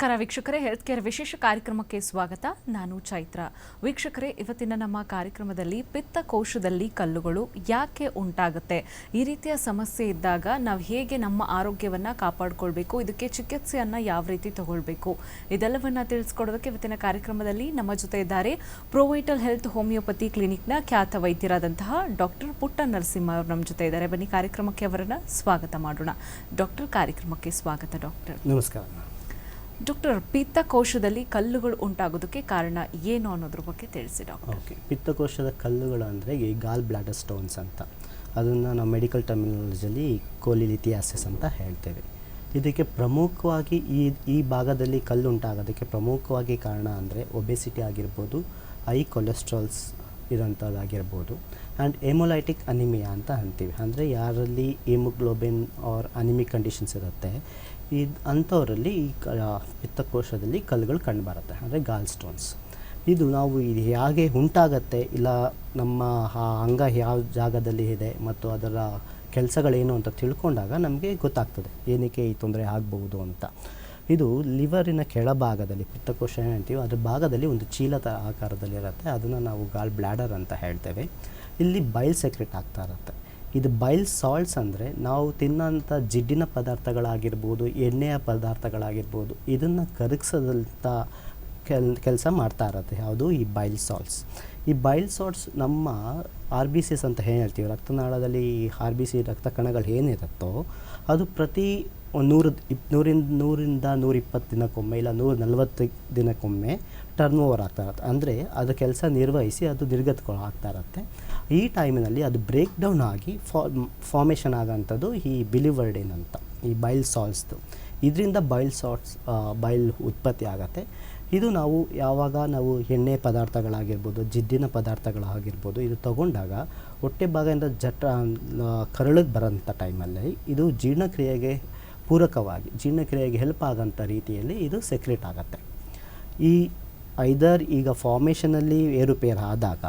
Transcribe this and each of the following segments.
ನಮಸ್ಕಾರ ವೀಕ್ಷಕರೇ health care ವಿಶೇಷ ಕಾರ್ಯಕ್ರಮಕ್ಕೆ ಸ್ವಾಗತ. ನಾನು ಚೈತ್ರ. ವೀಕ್ಷಕರೇ, ಇವತ್ತಿನ ನಮ್ಮ ಕಾರ್ಯಕ್ರಮದಲ್ಲಿ ಪಿತ್ತಕೋಶದಲ್ಲಿ ಕಲ್ಲುಗಳು ಯಾಕೆ ಉಂಟಾಗುತ್ತೆ? ಈ ರೀತಿಯ ಸಮಸ್ಯೆ ಇದ್ದಾಗ ನಾವು ಹೇಗೆ ನಮ್ಮ ಆರೋಗ್ಯವನ್ನು ಕಾಪಾಡಿಕೊಳ್ಬೇಕು? ಇದಕ್ಕೆ ಚಿಕಿತ್ಸೆಯನ್ನು ಯಾವ ರೀತಿ ತಗೊಳ್ಬೇಕು? ಇದೆಲ್ಲವನ್ನ ತಿಳಿಸ್ಕೊಡೋದಕ್ಕೆ ಇವತ್ತಿನ ಕಾರ್ಯಕ್ರಮದಲ್ಲಿ ನಮ್ಮ ಜೊತೆ ಇದ್ದಾರೆ ಪ್ರೊವೈಟಲ್ ಹೆಲ್ತ್ ಹೋಮಿಯೋಪತಿ ಕ್ಲಿನಿಕ್ನ ಖ್ಯಾತ ವೈದ್ಯರಾದಂತಹ ಡಾಕ್ಟರ್ ಪುಟ್ಟ ನರಸಿಂಹ ಅವರು ನಮ್ಮ ಜೊತೆ ಇದ್ದಾರೆ. ಬನ್ನಿ, ಕಾರ್ಯಕ್ರಮಕ್ಕೆ ಅವರನ್ನು ಸ್ವಾಗತ ಮಾಡೋಣ. ಡಾಕ್ಟರ್ ಕಾರ್ಯಕ್ರಮಕ್ಕೆ ಸ್ವಾಗತ ಡಾಕ್ಟರ್ ನಮಸ್ಕಾರ. ಡಾಕ್ಟರ್ ಪಿತ್ತಕೋಶದಲ್ಲಿ ಕಲ್ಲುಗಳು ಉಂಟಾಗೋದಕ್ಕೆ ಕಾರಣ ಏನು ಅನ್ನೋದ್ರ ಬಗ್ಗೆ ತಿಳಿಸಿ ಡಾಕ್ಟರ್. ಓಕೆ, ಪಿತ್ತಕೋಶದ ಕಲ್ಲುಗಳು ಅಂದರೆ ಈ ಗಾಲ್ ಬ್ಲಾಡರ್ ಸ್ಟೋನ್ಸ್ ಅಂತ. ಅದನ್ನು ನಾವು ಮೆಡಿಕಲ್ ಟರ್ಮಿನಾಲಜಿಯಲ್ಲಿ ಕೋಲಿಲಿಥಿಯಾಸಿಸ್ ಅಂತ ಹೇಳ್ತೇವೆ. ಇದಕ್ಕೆ ಪ್ರಮುಖವಾಗಿ ಈ ಈ ಭಾಗದಲ್ಲಿ ಕಲ್ಲು ಉಂಟಾಗೋದಕ್ಕೆ ಪ್ರಮುಖವಾಗಿ ಕಾರಣ ಅಂದರೆ ಒಬೆಸಿಟಿ ಆಗಿರ್ಬೋದು, ಹೈ ಕೊಲೆಸ್ಟ್ರಾಲ್ಸ್ ಇರೋಂಥದ್ದಾಗಿರ್ಬೋದು ಆ್ಯಂಡ್ ಎಮೊಲೈಟಿಕ್ ಅನಿಮಿಯಾ ಅಂತ ಅಂತೀವಿ. ಅಂದರೆ ಯಾರಲ್ಲಿ ಹಿಮೋಗ್ಲೋಬಿನ್ ಆರ್ ಅನಿಮಿಕ್ ಕಂಡೀಷನ್ಸ್ ಇರುತ್ತೆ ಇದು ಅಂಥವರಲ್ಲಿ ಈ ಕ ಪಿತ್ತಕೋಶದಲ್ಲಿ ಕಲ್ಲುಗಳು ಕಂಡುಬರುತ್ತೆ, ಅಂದರೆ ಗಾಲ್ ಸ್ಟೋನ್ಸ್ ಇದು ನಾವು ಇದು ಹೇಗೆ ಉಂಟಾಗತ್ತೆ, ಇಲ್ಲ ನಮ್ಮ ಆ ಅಂಗ ಯಾವ ಜಾಗದಲ್ಲಿ ಇದೆ, ಮತ್ತು ಅದರ ಕೆಲಸಗಳೇನು ಅಂತ ತಿಳ್ಕೊಂಡಾಗ ನಮಗೆ ಗೊತ್ತಾಗ್ತದೆ, ಏನಕ್ಕೆ ಈ ತೊಂದರೆ ಆಗ್ಬೋದು ಅಂತ. ಇದು ಲಿವರಿನ ಕೆಳಭಾಗದಲ್ಲಿ, ಪಿತ್ತಕೋಶ ಏನು ಅಂತೀವಿ, ಅದ್ರ ಭಾಗದಲ್ಲಿ ಒಂದು ಚೀಲದ ಆಕಾರದಲ್ಲಿರುತ್ತೆ, ಅದನ್ನು ನಾವು ಗಾಲ್ ಬ್ಲ್ಯಾಡರ್ ಅಂತ ಹೇಳ್ತೇವೆ. ಇಲ್ಲಿ ಬೈಲ್ ಸೆಕ್ರೆಟ್ ಆಗ್ತಾ ಇರುತ್ತೆ. ಇದು ಬೈಲ್ ಸಾಲ್ಟ್ಸ್ ಅಂದರೆ ನಾವು ತಿನ್ನೋಂಥ ಜಿಡ್ಡಿನ ಪದಾರ್ಥಗಳಾಗಿರ್ಬೋದು, ಎಣ್ಣೆಯ ಪದಾರ್ಥಗಳಾಗಿರ್ಬೋದು, ಇದನ್ನು ಕರಗಿಸೋದಂಥ ಕೆಲ್, ಕೆಲಸ ಮಾಡ್ತಾ ಇರುತ್ತೆ. ಯಾವುದು? ಈ ಬೈಲ್ ಸಾಲ್ಟ್ಸ್ ಈ ಬೈಲ್ ಸಾಲ್ಟ್ಸ್ ನಮ್ಮ ಆರ್ ಬಿ ಸಿಸ್ ಅಂತ ಏನು ಹೇಳ್ತೀವಿ. ರಕ್ತನಾಳದಲ್ಲಿ ಆರ್ ಬಿ ಸಿ ರಕ್ತ ಕಣಗಳು ಏನಿರುತ್ತೋ, ಅದು ಪ್ರತಿ ಒಂದು ನೂರು, ಇಪ್, ನೂರಿಂದ ನೂರಿಂದ ನೂರಿಪ್ಪತ್ತು ದಿನಕ್ಕೊಮ್ಮೆ ಇಲ್ಲ, ನೂರ ನಲ್ವತ್ತು ದಿನಕ್ಕೊಮ್ಮೆ ಟರ್ನ್ ಓವರ್ ಆಗ್ತಾ ಇರುತ್ತೆ. ಅಂದರೆ ಅದು ಕೆಲಸ ನಿರ್ವಹಿಸಿ ಅದು ನಿರ್ಗತಗಳು ಆಗ್ತಾ ಇರುತ್ತೆ. ಈ ಟೈಮಿನಲ್ಲಿ ಅದು ಬ್ರೇಕ್ ಡೌನ್ ಆಗಿ ಫಾ ಫಾರ್ಮೇಷನ್ ಆಗೋಂಥದ್ದು ಈ ಬಿಲಿವರ್ಡಿನ್ ಅಂತ ಈ ಬೈಲ್ ಸಾಲ್ಸ್ದು ಇದರಿಂದ ಬೈಲ್ ಸಾಲ್ಟ್ಸ್ ಬೈಲ್ ಉತ್ಪತ್ತಿ ಆಗುತ್ತೆ. ಇದು ನಾವು ಯಾವಾಗ ನಾವು ಎಣ್ಣೆ ಪದಾರ್ಥಗಳಾಗಿರ್ಬೋದು, ಜಿಡ್ಡಿನ ಪದಾರ್ಥಗಳಾಗಿರ್ಬೋದು, ಇದು ತಗೊಂಡಾಗ ಹೊಟ್ಟೆ ಭಾಗದಿಂದ ಜಟ ಕರಳಿಗೆ ಬರೋಂಥ ಟೈಮಲ್ಲಿ ಇದು ಜೀರ್ಣಕ್ರಿಯೆಗೆ ಪೂರಕವಾಗಿ, ಜೀರ್ಣಕ್ರಿಯೆಗೆ ಹೆಲ್ಪ್ ಆಗೋಂಥ ರೀತಿಯಲ್ಲಿ ಇದು ಸೆಕ್ರೆಟ್ ಆಗುತ್ತೆ. ಈ ಐದರ್ ಈಗ ಫಾರ್ಮೇಷನಲ್ಲಿ ಏರುಪೇರು ಆದಾಗ,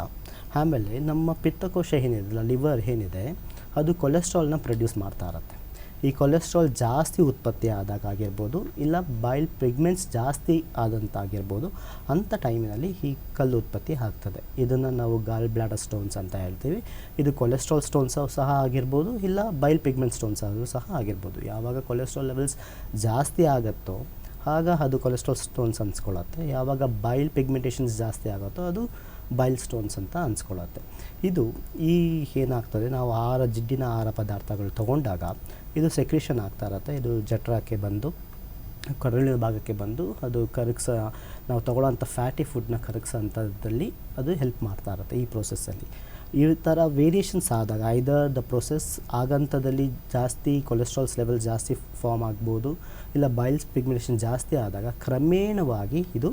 ಆಮೇಲೆ ನಮ್ಮ ಪಿತ್ತಕೋಶ ಏನಿದೆ ಲಿವರ್ ಏನಿದೆ, ಅದು ಕೊಲೆಸ್ಟ್ರಾಲ್ನ ಪ್ರೊಡ್ಯೂಸ್ ಮಾಡ್ತಾ ಇರುತ್ತೆ. ಈ ಕೊಲೆಸ್ಟ್ರಾಲ್ ಜಾಸ್ತಿ ಉತ್ಪತ್ತಿ ಆದಾಗ ಆಗಿರ್ಬೋದು ಇಲ್ಲ ಬೈಲ್ ಪಿಗ್ಮೆಂಟ್ಸ್ ಜಾಸ್ತಿ ಆದಂತಾಗಿರ್ಬೋದು ಅಂಥ ಟೈಮಿನಲ್ಲಿ ಈ ಕಲ್ಲು ಉತ್ಪತ್ತಿ ಆಗ್ತದೆ. ಇದನ್ನು ನಾವು ಗಾಲ್ ಬ್ಲಾಡರ್ ಸ್ಟೋನ್ಸ್ ಅಂತ ಹೇಳ್ತೀವಿ. ಇದು ಕೊಲೆಸ್ಟ್ರಾಲ್ ಸ್ಟೋನ್ಸ್ ಸಹ ಆಗಿರ್ಬೋದು, ಇಲ್ಲ ಬೈಲ್ ಪಿಗ್ಮೆಂಟ್ ಸ್ಟೋನ್ಸ್ ಆದರೂ ಸಹ ಆಗಿರ್ಬೋದು. ಯಾವಾಗ ಕೊಲೆಸ್ಟ್ರಾಲ್ ಲೆವೆಲ್ಸ್ ಜಾಸ್ತಿ ಆಗುತ್ತೋ, ಆಗ ಅದು ಕೊಲೆಸ್ಟ್ರಾಲ್ ಸ್ಟೋನ್ಸ್ ಅನ್ಸ್ಕೊಳ್ಳುತ್ತೆ. ಯಾವಾಗ ಬೈಲ್ ಪಿಗ್ಮೆಂಟೇಷನ್ಸ್ ಜಾಸ್ತಿ ಆಗುತ್ತೋ, ಅದು ಬೈಲ್ ಸ್ಟೋನ್ಸ್ ಅಂತ ಅನ್ಸ್ಕೊಳ್ಳುತ್ತೆ. ಇದು ಈ ಏನಾಗ್ತದೆ, ನಾವು ಆಹಾರ, ಜಿಡ್ಡಿನ ಆಹಾರ ಪದಾರ್ಥಗಳು ತೊಗೊಂಡಾಗ ಇದು ಸೆಕ್ರೇಷನ್ ಆಗ್ತಾ ಇರುತ್ತೆ. ಇದು ಜಠರಕ್ಕೆ ಬಂದು ಕರುಳಿನ ಭಾಗಕ್ಕೆ ಬಂದು ಅದು ಕರಗಿಸ, ನಾವು ತಗೊಳ್ಳೋಂಥ ಫ್ಯಾಟಿ ಫುಡ್ನ ಕರಗಿಸೋಂಥದ್ದಲ್ಲಿ ಅದು ಹೆಲ್ಪ್ ಮಾಡ್ತಾ ಇರುತ್ತೆ ಈ ಪ್ರೊಸೆಸ್ಸಲ್ಲಿ ಈ ಥರ ವೇರಿಯೇಷನ್ಸ್ ಆದಾಗ ಐದರ್ ದ ಪ್ರೊಸೆಸ್ ಆಗಂಥದಲ್ಲಿ ಜಾಸ್ತಿ ಕೊಲೆಸ್ಟ್ರಾಲ್ಸ್ ಲೆವೆಲ್ ಜಾಸ್ತಿ ಫಾರ್ಮ್ ಆಗ್ಬೋದು, ಇಲ್ಲ ಬೈಲ್ಸ್ ಪಿಗ್ಮೆಂಟೇಷನ್ ಜಾಸ್ತಿ ಆದಾಗ ಕ್ರಮೇಣವಾಗಿ ಇದು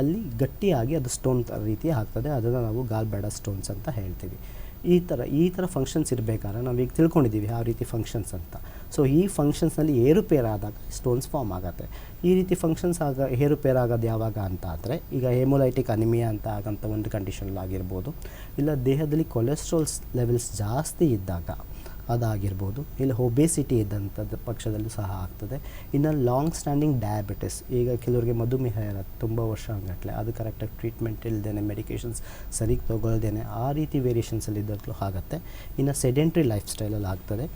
ಅಲ್ಲಿ ಗಟ್ಟಿಯಾಗಿ ಅದು ಸ್ಟೋನ್ ರೀತಿ ಆಗ್ತದೆ. ಅದನ್ನು ನಾವು ಗಾಲ್ ಬ್ಯಾಡ ಸ್ಟೋನ್ಸ್ ಅಂತ ಹೇಳ್ತೀವಿ. ಈ ಥರ ಈ ಥರ ಫಂಕ್ಷನ್ಸ್ ಇರಬೇಕಾದ್ರೆ ನಾವು ಈಗ ತಿಳ್ಕೊಂಡಿದ್ದೀವಿ ಯಾವ ರೀತಿ ಫಂಕ್ಷನ್ಸ್ ಅಂತ. ಸೊ ಈ ಫಂಕ್ಷನ್ಸ್ನಲ್ಲಿ ಏರುಪೇರಾದಾಗ ಸ್ಟೋನ್ಸ್ ಫಾರ್ಮ್ ಆಗುತ್ತೆ. ಈ ರೀತಿ ಫಂಕ್ಷನ್ಸ್ ಆಗ, ಏರುಪೇರಾಗೋದು ಯಾವಾಗ ಅಂತ ಆದರೆ, ಈಗ ಹೇಮೊಲೈಟಿಕ್ ಅನಿಮಿಯಾ ಅಂತ ಆಗಂಥ ಒಂದು ಕಂಡೀಷನಲ್ಲಾಗಿರ್ಬೋದು ಇಲ್ಲ ದೇಹದಲ್ಲಿ ಕೊಲೆಸ್ಟ್ರಾಲ್ಸ್ ಲೆವೆಲ್ಸ್ ಜಾಸ್ತಿ ಇದ್ದಾಗ ಅದಾಗಿರ್ಬೋದು. ಇಲ್ಲ ಒಬೇಸಿಟಿ ಇದ್ದಂಥದ್ದು ಪಕ್ಷದಲ್ಲೂ ಸಹ ಆಗ್ತದೆ. ಇನ್ನು ಲಾಂಗ್ ಸ್ಟ್ಯಾಂಡಿಂಗ್ ಡಯಾಬಿಟಿಸ್ ಈಗ ಕೆಲವರಿಗೆ ಮಧುಮೇಹ ಇರೋದು ತುಂಬ ವರ್ಷ ಆಗಟ್ಲೆ ಅದು ಕರೆಕ್ಟಾಗಿ ಟ್ರೀಟ್ಮೆಂಟ್ ಇಲ್ಲದೇ ಮೆಡಿಕೇಷನ್ಸ್ ಸರಿಗೆ ತೊಗೊಳ್ದೇನೆ, ಆ ರೀತಿ ವೇರಿಯೇಷನ್ಸಲ್ಲಿ ಇದ್ದಾಗಲೂ ಆಗುತ್ತೆ. ಇನ್ನು ಸೆಡೆಂಟ್ರಿ ಲೈಫ್ ಸ್ಟೈಲಲ್ಲಿ ಆಗ್ತದೆ.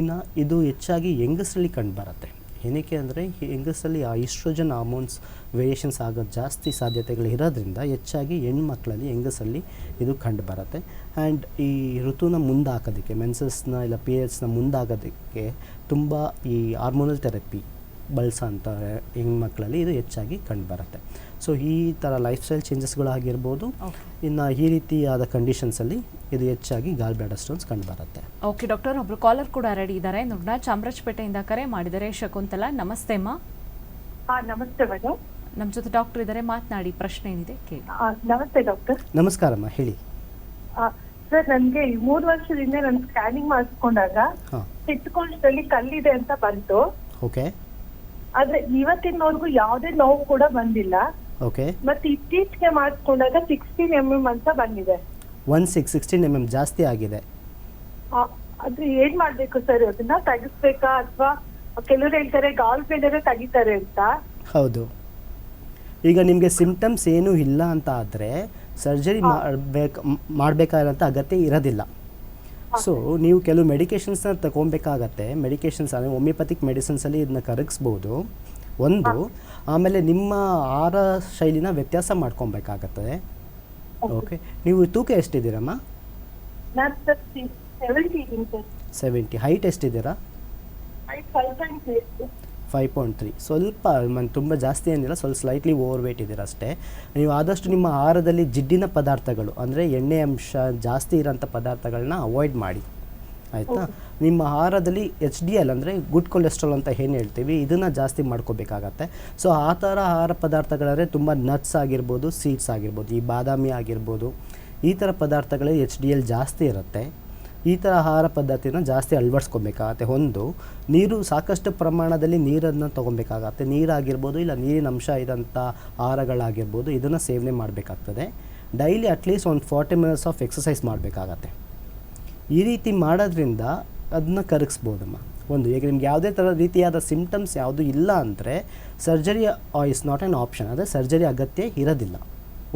ಇನ್ನು ಇದು ಹೆಚ್ಚಾಗಿ ಯಂಗಸ್ರಲ್ಲಿ ಕಂಡುಬರುತ್ತೆ ಏನಕ್ಕೆ ಅಂದರೆ ಹೆಂಗಸಲ್ಲಿ ಆ ಇಸ್ಟ್ರೋಜನ್ ಹಾರ್ಮೋನ್ಸ್ ವೇರಿಯೇಷನ್ಸ್ ಆಗೋದು ಜಾಸ್ತಿ ಸಾಧ್ಯತೆಗಳು ಇರೋದ್ರಿಂದ ಹೆಚ್ಚಾಗಿ ಹೆಣ್ಮಕ್ಳಲ್ಲಿ ಹೆಂಗಸಲ್ಲಿ ಇದು ಕಂಡು ಬರುತ್ತೆ ಆ್ಯಂಡ್ ಈ ಋತುನ ಮುಂದಾಕೋದಕ್ಕೆ, ಮೆನ್ಸಸ್ನ ಇಲ್ಲ ಪೀರಿಯಡ್ಸ್ನ ಮುಂದಾಗೋದಕ್ಕೆ ತುಂಬ ಈ ಹಾರ್ಮೋನಲ್ ಥೆರಪಿ ಬಳಸೋ ಅಂಥ ಹೆಣ್ಮಕ್ಳಲ್ಲಿ ಇದು ಹೆಚ್ಚಾಗಿ ಕಂಡುಬರುತ್ತೆ. ಸೊ ಈ ಥರ ಲೈಫ್ ಸ್ಟೈಲ್ ಚೇಂಜಸ್ಗಳಾಗಿರ್ಬೋದು ಇನ್ನು ಈ ರೀತಿಯಾದ ಕಂಡೀಷನ್ಸಲ್ಲಿ ಇದು ಹೆಚ್ಚಾಗಿ ಗಾಲ್ ಬ್ಲಾಡರ್ ಸ್ಟೋನ್ಸ್ ಕಂಡುಬರುತ್ತೆ ಓಕೆ ಡಾಕ್ಟರ್ ಒಬ್ಬರು ಕಾಲರ್ ಕೂಡ ರೆಡಿ ಇದ್ದಾರೆ. ನೋಡೋಣ ಚಾಮರಾಜಪೇಟೆಯಿಂದ ಕರೆ ಮಾಡಿದರೆ ಶಕುಂತಲಾ. ನಮಸ್ತೆ ಅಮ್ಮ ಹಾ ನಮಸ್ತೆ ಮೇಡಮ್ ನಮ್ಮ ಜೊತೆ ಡಾಕ್ಟರ್ ಇದ್ದಾರೆ. ಮಾತನಾಡಿ ಪ್ರಶ್ನೆ ಏನಿದೆ? ಕೇಳಿ. ನಮಸ್ತೆ ಡಾಕ್ಟರ್ ನಮಸ್ಕಾರಮ್ಮ ಹೇಳಿ. ಸರ್ ನನಗೆ ಈ ಮೂರು ವರ್ಷದಿಂದ ನಾನು ಸ್ಕ್ಯಾನಿಂಗ್ ಮಾಡಿಸ್ಕೊಂಡಾಗ ಹಾಂ. ಪಿತ್ತಕೋಶದಲ್ಲಿ ಕಲ್ಲಿದೆ ಅಂತ ಬಂತು. ಓಕೆ ಆದ್ರೆ ಇವತ್ತಿನವರೆಗೂ ಯಾವುದೇ ನೋವು ಕೂಡ ಬಂದಿಲ್ಲ. ಓಕೆ ಮತ್ತೆ ಇತ್ತೀಚೆಗೆ ಮಾಡಿಸ್ಕೊಂಡಾಗ ಸಿಕ್ಸ್ಟೀನ್ ಎಂ ಎಂ ಅಂತ ಬಂದಿದೆ. One six sixteen M M ಜಾಸ್ತಿ ಆಗಿದೆ. ಆ, ಆದ್ರೆ ಏನ್ ಮಾಡ್ಬೇಕು ಸರ್ ಅದನ್ನ ತೆಗಿಸ್ಬೇಕಾ? ಅಥವಾ ಕೆಲವ್ರು ಹೇಳ್ತಾರೆ ಗಾಲ್ ಬೇರೆ ತೆಗಿತಾರೆ ಅಂತ? ಹೌದು. ಈಗ ನಿಮಗೆ ಸಿಂಪ್ಟಮ್ಸ್ ಏನೂ ಇಲ್ಲ ಅಂತ ಆದರೆ ಸರ್ಜರಿ ಮಾಡಬೇಕು ಮಾಡಬೇಕಾದಂಥ ಅಗತ್ಯ ಇರೋದಿಲ್ಲ. ಸೊ ನೀವು ಕೆಲವು ಮೆಡಿಕೇಷನ್ಸ್ನ ತಗೊಬೇಕಾಗತ್ತೆ ಮೆಡಿಕೇಷನ್ಸ್ ಅಂದರೆ ಹೋಮಿಯೋಪತಿಕ್ ಮೆಡಿಸಿನ್ಸಲ್ಲಿ ಇದನ್ನ ಕರಗಿಸ್ಬೋದು. ಒಂದು ಆಮೇಲೆ ನಿಮ್ಮ ಆಹಾರ ಶೈಲಿನ ವ್ಯತ್ಯಾಸ ಮಾಡ್ಕೊಬೇಕಾಗತ್ತದೆ ಓಕೆ ನೀವು ತೂಕ ಎಷ್ಟಿದ್ದೀರಮ್ಮ? ಸೆವೆಂಟಿ ಹೈಟ್ ಎಷ್ಟಿದ್ದೀರಾ? ಫೈವ್ ಪಾಯಿಂಟ್ ತ್ರೀ ಸ್ವಲ್ಪ ಮನ್ ತುಂಬ ಜಾಸ್ತಿ ಏನಿಲ್ಲ ಸ್ವಲ್ಪ ಸ್ಲೈಟ್ಲಿ ಓವರ್ ವೇಟ್ ಇದ್ದೀರ ಅಷ್ಟೇ ನೀವು ಆದಷ್ಟು ನಿಮ್ಮ ಆಹಾರದಲ್ಲಿ ಜಿಡ್ಡಿನ ಪದಾರ್ಥಗಳು ಅಂದರೆ ಎಣ್ಣೆ ಅಂಶ ಜಾಸ್ತಿ ಇರೋಂಥ ಪದಾರ್ಥಗಳನ್ನ ಅವಾಯ್ಡ್ ಮಾಡಿ. ಆಯಿತಾ? ನಿಮ್ಮ ಆಹಾರದಲ್ಲಿ ಎಚ್ ಡಿ ಎಲ್ ಅಂದರೆ ಗುಡ್ ಕೊಲೆಸ್ಟ್ರಾಲ್ ಅಂತ ಏನು ಹೇಳ್ತೀವಿ, ಇದನ್ನು ಜಾಸ್ತಿ ಮಾಡ್ಕೋಬೇಕಾಗತ್ತೆ. ಸೊ ಆ ಥರ ಆಹಾರ ಪದಾರ್ಥಗಳಂದರೆ ತುಂಬ ನಟ್ಸ್ ಆಗಿರ್ಬೋದು ಸೀಡ್ಸ್ ಆಗಿರ್ಬೋದು, ಈ ಬಾದಾಮಿ ಆಗಿರ್ಬೋದು, ಈ ಥರ ಪದಾರ್ಥಗಳೇ ಎಚ್ ಡಿ ಎಲ್ ಜಾಸ್ತಿ ಇರುತ್ತೆ. ಈ ಥರ ಆಹಾರ ಪದ್ಧತಿನ ಜಾಸ್ತಿ ಅಳವಡಿಸ್ಕೊಬೇಕಾಗತ್ತೆ. ಒಂದು, ನೀರು ಸಾಕಷ್ಟು ಪ್ರಮಾಣದಲ್ಲಿ ನೀರನ್ನು ತೊಗೊಬೇಕಾಗತ್ತೆ. ನೀರಾಗಿರ್ಬೋದು ಇಲ್ಲ ನೀರಿನ ಅಂಶ ಇರೋಂಥ ಆಹಾರಗಳಾಗಿರ್ಬೋದು, ಇದನ್ನು ಸೇವನೆ ಮಾಡಬೇಕಾಗ್ತದೆ. ಡೈಲಿ ಅಟ್ಲೀಸ್ಟ್ ಒಂದು ಫಾರ್ಟಿ ಮಿನಿಟ್ಸ್ ಆಫ್ ಎಕ್ಸಸೈಸ್ ಮಾಡಬೇಕಾಗತ್ತೆ. ಈ ರೀತಿ ಮಾಡೋದ್ರಿಂದ ಅದನ್ನ ಕರಗಿಸ್ಬೋದಮ್ಮ. ಒಂದು, ಈಗ ನಿಮ್ಗೆ ಯಾವುದೇ ಥರ ರೀತಿಯಾದ ಸಿಂಪ್ಟಮ್ಸ್ ಯಾವುದು ಇಲ್ಲ ಅಂದರೆ surgery is not an option ಅಂದರೆ ಸರ್ಜರಿ ಅಗತ್ಯ ಇರೋದಿಲ್ಲ.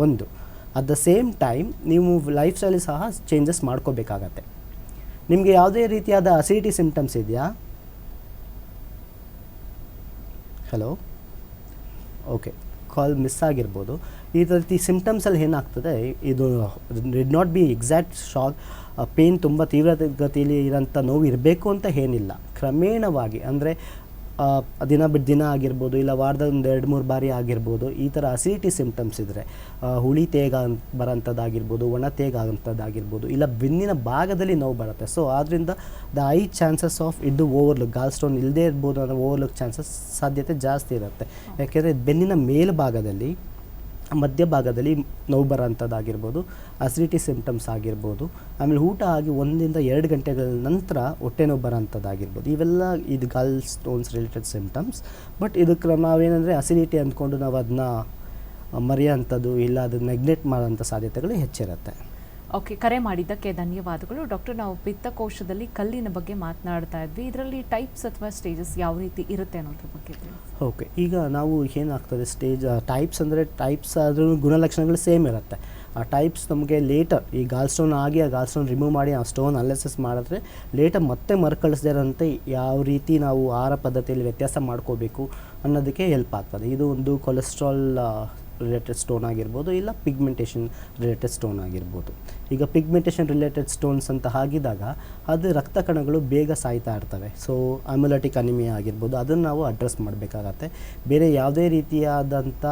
ಒಂದು ಅಟ್ ದ ಸೇಮ್ ಟೈಮ್ ನೀವು ಲೈಫ್ ಸ್ಟೈಲ್ ಸಹ ಚೇಂಜಸ್ ಮಾಡ್ಕೋಬೇಕಾಗತ್ತೆ. ನಿಮಗೆ ಯಾವುದೇ ರೀತಿಯಾದ ಅಸಿಡಿಟಿ ಸಿಂಪ್ಟಮ್ಸ್ ಇದೆಯಾ? ಹಲೋ ಓಕೆ ಕಾಲ್ ಮಿಸ್ ಆಗಿರ್ಬೋದು. ಈ ರೀತಿ ಸಿಂಪ್ಟಮ್ಸಲ್ಲಿ ಏನಾಗ್ತದೆ, ಇದು did not be exact shock pain ತುಂಬ ತೀವ್ರಗತಿಯಲ್ಲಿ ಇರೋಂಥ ನೋವು ಇರಬೇಕು ಅಂತ ಏನಿಲ್ಲ. ಕ್ರಮೇಣವಾಗಿ ಅಂದರೆ ದಿನ ಬಿಟ್ಟು ದಿನ ಆಗಿರ್ಬೋದು, ಇಲ್ಲ ವಾರದ ಒಂದು ಎರಡು ಮೂರು ಬಾರಿ ಆಗಿರ್ಬೋದು, ಈ ಥರ ಅಸಿಡಿಟಿ ಸಿಮ್ಟಮ್ಸ್ ಇದ್ದರೆ ಹುಳಿ ತೇಗ ಬರೋಂಥದ್ದಾಗಿರ್ಬೋದು ಒಣ ತೇಗ ಅಂಥದ್ದಾಗಿರ್ಬೋದು ಇಲ್ಲ ಬೆನ್ನಿನ ಭಾಗದಲ್ಲಿ ನೋವು ಬರುತ್ತೆ. ಸೊ ಆದ್ದರಿಂದ ದ ಐ ಚಾನ್ಸಸ್ ಆಫ್ ಇದು ಓವರ್ಲುಕ್ ಗಾಲ್ ಸ್ಟೋನ್ ಇಲ್ಲದೇ ಇರ್ಬೋದು ಅನ್ನೋ ಓವರ್ಲುಕ್ ಚಾನ್ಸಸ್ ಸಾಧ್ಯತೆ ಜಾಸ್ತಿ ಇರುತ್ತೆ. ಯಾಕೆಂದರೆ ಬೆನ್ನಿನ ಮೇಲ್ಭಾಗದಲ್ಲಿ ಮಧ್ಯಭಾಗದಲ್ಲಿ ನೋವು ಬರೋಂಥದ್ದಾಗಿರ್ಬೋದು ಅಸಿಡಿಟಿ ಸಿಂಪ್ಟಮ್ಸ್ ಆಗಿರ್ಬೋದು, ಆಮೇಲೆ ಊಟ ಆಗಿ ಒಂದಿಂದ ಎರಡು ಗಂಟೆಗಳ ನಂತರ ಹೊಟ್ಟೆ ನೋವು ಬರೋಂಥದ್ದಾಗಿರ್ಬೋದು. ಇವೆಲ್ಲ ಇದು gall stones related symptoms but ಇದಕ್ಕೆ ನಾವೇನಂದರೆ ಅಸಿಡಿಟಿ ಅಂದ್ಕೊಂಡು ನಾವು ಅದನ್ನ ಮರೆಯೋಂಥದ್ದು ಇಲ್ಲ, ಅದನ್ನ ನೆಗ್ಲೆಕ್ಟ್ ಮಾಡೋಂಥ ಸಾಧ್ಯತೆಗಳು ಹೆಚ್ಚಿರುತ್ತೆ. ಓಕೆ, ಕರೆ ಮಾಡಿದ್ದಕ್ಕೆ ಧನ್ಯವಾದಗಳು. ಡಾಕ್ಟರ್, ನಾವು ಪಿತ್ತಕೋಶದಲ್ಲಿ ಕಲ್ಲಿನ ಬಗ್ಗೆ ಮಾತನಾಡ್ತಾ ಇದ್ವಿ. ಇದರಲ್ಲಿ ಟೈಪ್ಸ್ ಅಥವಾ ಸ್ಟೇಜಸ್ ಯಾವ ರೀತಿ ಇರುತ್ತೆ ಅನ್ನೋದ್ರ ಬಗ್ಗೆ ಓಕೆ, ಈಗ ನಾವು ಏನಾಗ್ತದೆ, ಸ್ಟೇಜ್ ಟೈಪ್ಸ್ ಅಂದರೆ ಟೈಪ್ಸ್ ಆದ್ರೂ ಗುಣಲಕ್ಷಣಗಳು ಸೇಮ್ ಇರುತ್ತೆ. ಆ, ಟೈಪ್ಸ್ ನಮಗೆ ಲೇಟರ್, ಈ ಗಾಲ್ ಸ್ಟೋನ್ ಆಗಿ, ಆ ಗಾಲ್ ಸ್ಟೋನ್ ರಿಮೂವ್ ಮಾಡಿ, ಆ ಸ್ಟೋನ್ ಅನಾಲಿಸಿಸ್ ಮಾಡಿದ್ರೆ ಲೇಟರ್ ಮತ್ತೆ ಮರುಕಳಿಸದಿರಂತೆ ಯಾವ ರೀತಿ ನಾವು ಆಹಾರ ಪದ್ಧತಿಯಲ್ಲಿ ವ್ಯತ್ಯಾಸ ಮಾಡ್ಕೋಬೇಕು ಅನ್ನೋದಕ್ಕೆ ಹೆಲ್ಪ್ ಆಗ್ತದೆ. ಇದು ಒಂದು ಕೊಲೆಸ್ಟ್ರಾಲ್ ರಿಲೇಟೆಡ್ ಸ್ಟೋನ್ ಆಗಿರ್ಬೋದು ಇಲ್ಲ ಪಿಗ್ಮೆಂಟೇಷನ್ ರಿಲೇಟೆಡ್ ಸ್ಟೋನ್ ಆಗಿರ್ಬೋದು. ಈಗ ಪಿಗ್ಮೆಂಟೇಷನ್ ರಿಲೇಟೆಡ್ ಸ್ಟೋನ್ಸ್ ಅಂತ ಆಗಿದಾಗ ಅದು ರಕ್ತ ಕಣಗಳು ಬೇಗ ಸಾಯ್ತಾ ಇರ್ತವೆ. ಸೊ ಅಮ್ಯುಲಟಿಕ್ ಅನಿಮಿಯಾ ಆಗಿರ್ಬೋದು, ಅದನ್ನು ನಾವು ಅಡ್ರೆಸ್ ಮಾಡಬೇಕಾಗತ್ತೆ. ಬೇರೆ ಯಾವುದೇ ರೀತಿಯಾದಂಥ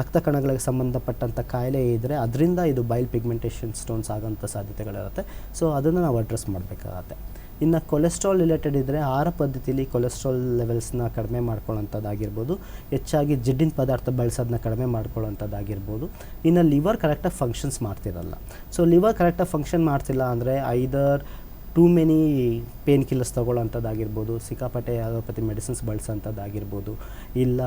ರಕ್ತ ಕಣಗಳಿಗೆ ಸಂಬಂಧಪಟ್ಟಂಥ ಕಾಯಿಲೆ ಇದ್ದರೆ ಅದರಿಂದ ಇದು ಬೈಲ್ ಪಿಗ್ಮೆಂಟೇಷನ್ ಸ್ಟೋನ್ಸ್ ಆಗೋಂಥ ಸಾಧ್ಯತೆಗಳಿರುತ್ತೆ. ಸೊ ಅದನ್ನು ನಾವು ಅಡ್ರೆಸ್ ಮಾಡಬೇಕಾಗತ್ತೆ. ಇನ್ನು ಕೊಲೆಸ್ಟ್ರಾಲ್ ರಿಲೇಟೆಡ್ ಇದ್ದರೆ ಆಹಾರ ಪದ್ಧತಿಯಲ್ಲಿ ಕೊಲೆಸ್ಟ್ರಾಲ್ ಲೆವೆಲ್ಸ್ನ ಕಡಿಮೆ ಮಾಡ್ಕೊಳ್ಳೋಂಥದ್ದಾಗಿರ್ಬೋದು ಹೆಚ್ಚಾಗಿ ಜಿಡ್ಡಿನ ಪದಾರ್ಥ ಬಳಸೋದನ್ನ ಕಡಿಮೆ ಮಾಡ್ಕೊಳ್ಳೋಂಥದ್ದಾಗಿರ್ಬೋದು ಇನ್ನು ಲಿವರ್ ಕರೆಕ್ಟಾಗಿ ಫಂಕ್ಷನ್ಸ್ ಮಾಡ್ತಿರಲ್ಲ. ಸೊ ಲಿವರ್ ಕರೆಕ್ಟಾಗಿ ಫಂಕ್ಷನ್ ಮಾಡ್ತಿಲ್ಲ ಅಂದರೆ either too many painkillers ತೊಗೊಳ್ಳೋಂಥದ್ದಾಗಿರ್ಬೋದು ಸಿಕ್ಕಾಪಟ್ಟೆ ಆಲೋಪತಿ ಮೆಡಿಸಿನ್ಸ್ ಬಳಸೋಂಥದ್ದಾಗಿರ್ಬೋದು, ಇಲ್ಲ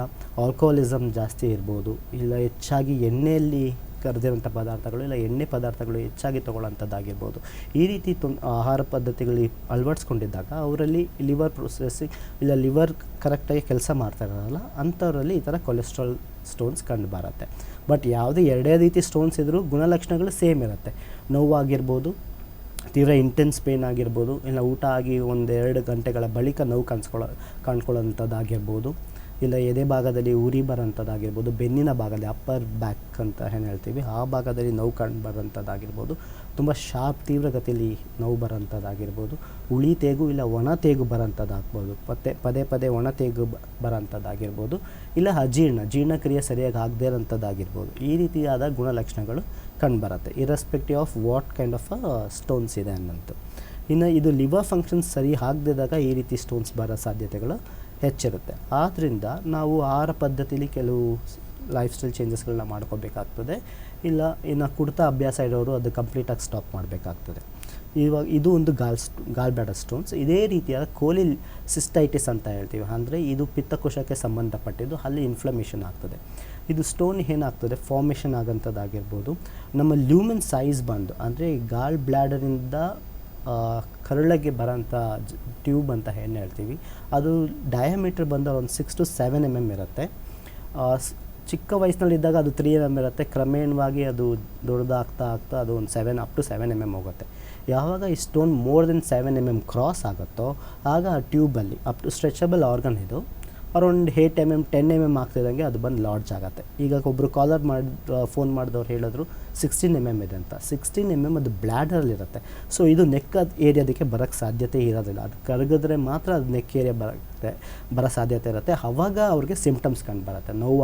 ಆಲ್ಕೋಹಾಲಿಸಮ್ ಜಾಸ್ತಿ ಇರ್ಬೋದು, ಇಲ್ಲ ಹೆಚ್ಚಾಗಿ ಎಣ್ಣೆಯಲ್ಲಿ ಕರೆದಿರೋಂಥ ಪದಾರ್ಥಗಳು ಇಲ್ಲ, ಎಣ್ಣೆ ಪದಾರ್ಥಗಳು ಹೆಚ್ಚಾಗಿ ತೊಗೊಳ್ಳೋಂಥದ್ದಾಗಿರ್ಬೋದು ಈ ರೀತಿ ತೊಂ, ಆಹಾರ ಪದ್ಧತಿಗಳು ಅಳವಡಿಸ್ಕೊಂಡಿದ್ದಾಗ ಅವರಲ್ಲಿ ಲಿವರ್ ಪ್ರೊಸೆಸಿಂಗ್ ಇಲ್ಲ, ಲಿವರ್ ಕರೆಕ್ಟಾಗಿ ಕೆಲಸ ಮಾಡ್ತಾ ಇರೋಲ್ಲ ಅಂಥವರಲ್ಲಿ ಈ ಥರ ಕೊಲೆಸ್ಟ್ರಾಲ್ ಸ್ಟೋನ್ಸ್ ಕಂಡು ಬರುತ್ತೆ. ಬಟ್ ಯಾವುದೇ ಎರಡೇ ರೀತಿ ಸ್ಟೋನ್ಸ್ ಇದ್ದರೂ ಗುಣಲಕ್ಷಣಗಳು ಸೇಮ್ ಇರುತ್ತೆ. ನೋವಾಗಿರ್ಬೋದು, ತೀವ್ರ ಇಂಟೆನ್ಸ್ ಪೇನ್ ಆಗಿರ್ಬೋದು, ಇಲ್ಲ ಊಟ ಆಗಿ ಒಂದೆರಡು ಗಂಟೆಗಳ ಬಳಿಕ ನೋವು ಕಾಣಿಸ್ಕೊಳ್ಳೋ ಕಾಣ್ಕೊಳ್ಳೋಂಥದ್ದಾಗಿರ್ಬೋದು ಇಲ್ಲ, ಎದೆ ಭಾಗದಲ್ಲಿ ಉರಿ ಬರೋಂಥದ್ದಾಗಿರ್ಬೋದು ಬೆನ್ನಿನ ಭಾಗದಲ್ಲಿ ಅಪ್ಪರ್ ಬ್ಯಾಕ್ ಅಂತ ಏನು ಹೇಳ್ತೀವಿ, ಆ ಭಾಗದಲ್ಲಿ ನೋವು ಕಂಡು ಬರೋಂಥದ್ದಾಗಿರ್ಬೋದು ತುಂಬ ಶಾರ್ಪ್ ತೀವ್ರಗತಿಯಲ್ಲಿ ನೋವು ಬರೋಂಥದ್ದಾಗಿರ್ಬೋದು ಉಳಿ ತೇಗು ಇಲ್ಲ, ಒಣ ತೇಗು ಬರೋಂಥದ್ದಾಗ್ಬೋದು ಪತ್ತೆ, ಪದೇ ಪದೇ ಒಣ ತೇಗು ಬರೋಂಥದ್ದಾಗಿರ್ಬೋದು ಇಲ್ಲ ಅಜೀರ್ಣ ಜೀರ್ಣಕ್ರಿಯೆ ಸರಿಯಾಗಿ ಆಗದೇ ಇರೋಂಥದ್ದಾಗಿರ್ಬೋದು ಈ ರೀತಿಯಾದ ಗುಣಲಕ್ಷಣಗಳು ಕಂಡುಬರುತ್ತೆ irrespective of what kind of stones ಇದೆ ಅನ್ನಂತು ಇನ್ನು ಇದು ಲಿವರ್ ಫಂಕ್ಷನ್ಸ್ ಸರಿ ಆಗದಿದ್ದಾಗ ಈ ರೀತಿ ಸ್ಟೋನ್ಸ್ ಬರೋ ಸಾಧ್ಯತೆಗಳು ಹೆಚ್ಚಿರುತ್ತೆ. ಆದ್ದರಿಂದ ನಾವು ಆಹಾರ ಪದ್ಧತಿಲಿ ಕೆಲವು ಲೈಫ್ ಸ್ಟೈಲ್ ಚೇಂಜಸ್ಗಳನ್ನ ಮಾಡ್ಕೋಬೇಕಾಗ್ತದೆ. ಇಲ್ಲ, ಇನ್ನು ಕುಡ್ತಾ ಅಭ್ಯಾಸ ಇರೋರು ಅದು ಕಂಪ್ಲೀಟಾಗಿ ಸ್ಟಾಪ್ ಮಾಡಬೇಕಾಗ್ತದೆ. ಇವಾಗ ಇದು ಒಂದು ಗಾಲ್ ಗಾಲ್ ಬ್ಯಾಡರ್ ಸ್ಟೋನ್ಸ್ ಇದೇ ರೀತಿಯಾದ ಕೋಲಿ ಸಿಸ್ಟೈಟಿಸ್ ಅಂತ ಹೇಳ್ತೀವಿ. ಅಂದರೆ ಇದು ಪಿತ್ತಕೋಶಕ್ಕೆ ಸಂಬಂಧಪಟ್ಟಿದ್ದು, ಅಲ್ಲಿ ಇನ್ಫ್ಲಮೇಷನ್ ಆಗ್ತದೆ. ಇದು ಸ್ಟೋನ್ ಏನಾಗ್ತದೆ? ಫಾರ್ಮೇಷನ್ ಆಗೋಂಥದ್ದಾಗಿರ್ಬೋದು. ನಮ್ಮ ಲ್ಯೂಮನ್ ಸೈಜ್ ಬಂದು, ಅಂದರೆ ಗಾಲ್ ಬ್ಲ್ಯಾಡರಿಂದ ಕರಳಗೆ ಬರೋಂಥ ಟ್ಯೂಬ್ ಅಂತ ಏನು ಹೇಳ್ತೀವಿ. ಅದು ಡಯಾಮೀಟ್ರ್ ಬಂದು ಒಂದು six to seven M M ಇರುತ್ತೆ. ಚಿಕ್ಕ ವಯಸ್ಸಿನಲ್ಲಿದ್ದಾಗ ಅದು ತ್ರೀ ಎಂ ಎಂ ಇರುತ್ತೆ. ಕ್ರಮೇಣವಾಗಿ ಅದು ದೊಡ್ಡದಾಗ್ತಾ ಆಗ್ತಾ ಅದು ಒಂದು seven up to seven M M ಹೋಗುತ್ತೆ. ಯಾವಾಗ ಈ stone more than seven M M cross ಆಗುತ್ತೋ, ಆಗ ಆ ಟ್ಯೂಬಲ್ಲಿ ಅಪ್ ಟು ಸ್ಟ್ರೆಚಬಲ್ ಆರ್ಗನ್ ಇದು around eight M M ten M M ಆಗ್ತಿದ್ದಂಗೆ ಅದು ಬಂದು ಲಾಡ್ಜ್ ಆಗುತ್ತೆ. ಈಗ ಒಬ್ಬರು ಕಾಲರ್ ಮಾಡಿ ಫೋನ್ ಮಾಡಿದವ್ರು ಹೇಳಿದ್ರು ಸಿಕ್ಸ್ಟೀನ್ ಎಂ ಎಂ ಇದೆ ಅಂತ. ಸಿಕ್ಸ್ಟೀನ್ ಎಂ ಎಂ ಅದು ಬ್ಲ್ಯಾಡರಲ್ಲಿರುತ್ತೆ ಸೊ ಇದು ನೆಕ್ ಏರಿಯಾದಕ್ಕೆ ಬರೋಕ್ಕೆ ಸಾಧ್ಯತೆ ಇರೋದಿಲ್ಲ. ಅದು ಕರಗಿದ್ರೆ ಮಾತ್ರ ಅದು ನೆಕ್ ಏರಿಯಾ ಬರುತ್ತೆ, ಬರೋ ಸಾಧ್ಯತೆ ಇರುತ್ತೆ. ಆವಾಗ ಅವ್ರಿಗೆ ಸಿಂಪ್ಟಮ್ಸ್ ಕಂಡು ಬರುತ್ತೆ. ನೋವು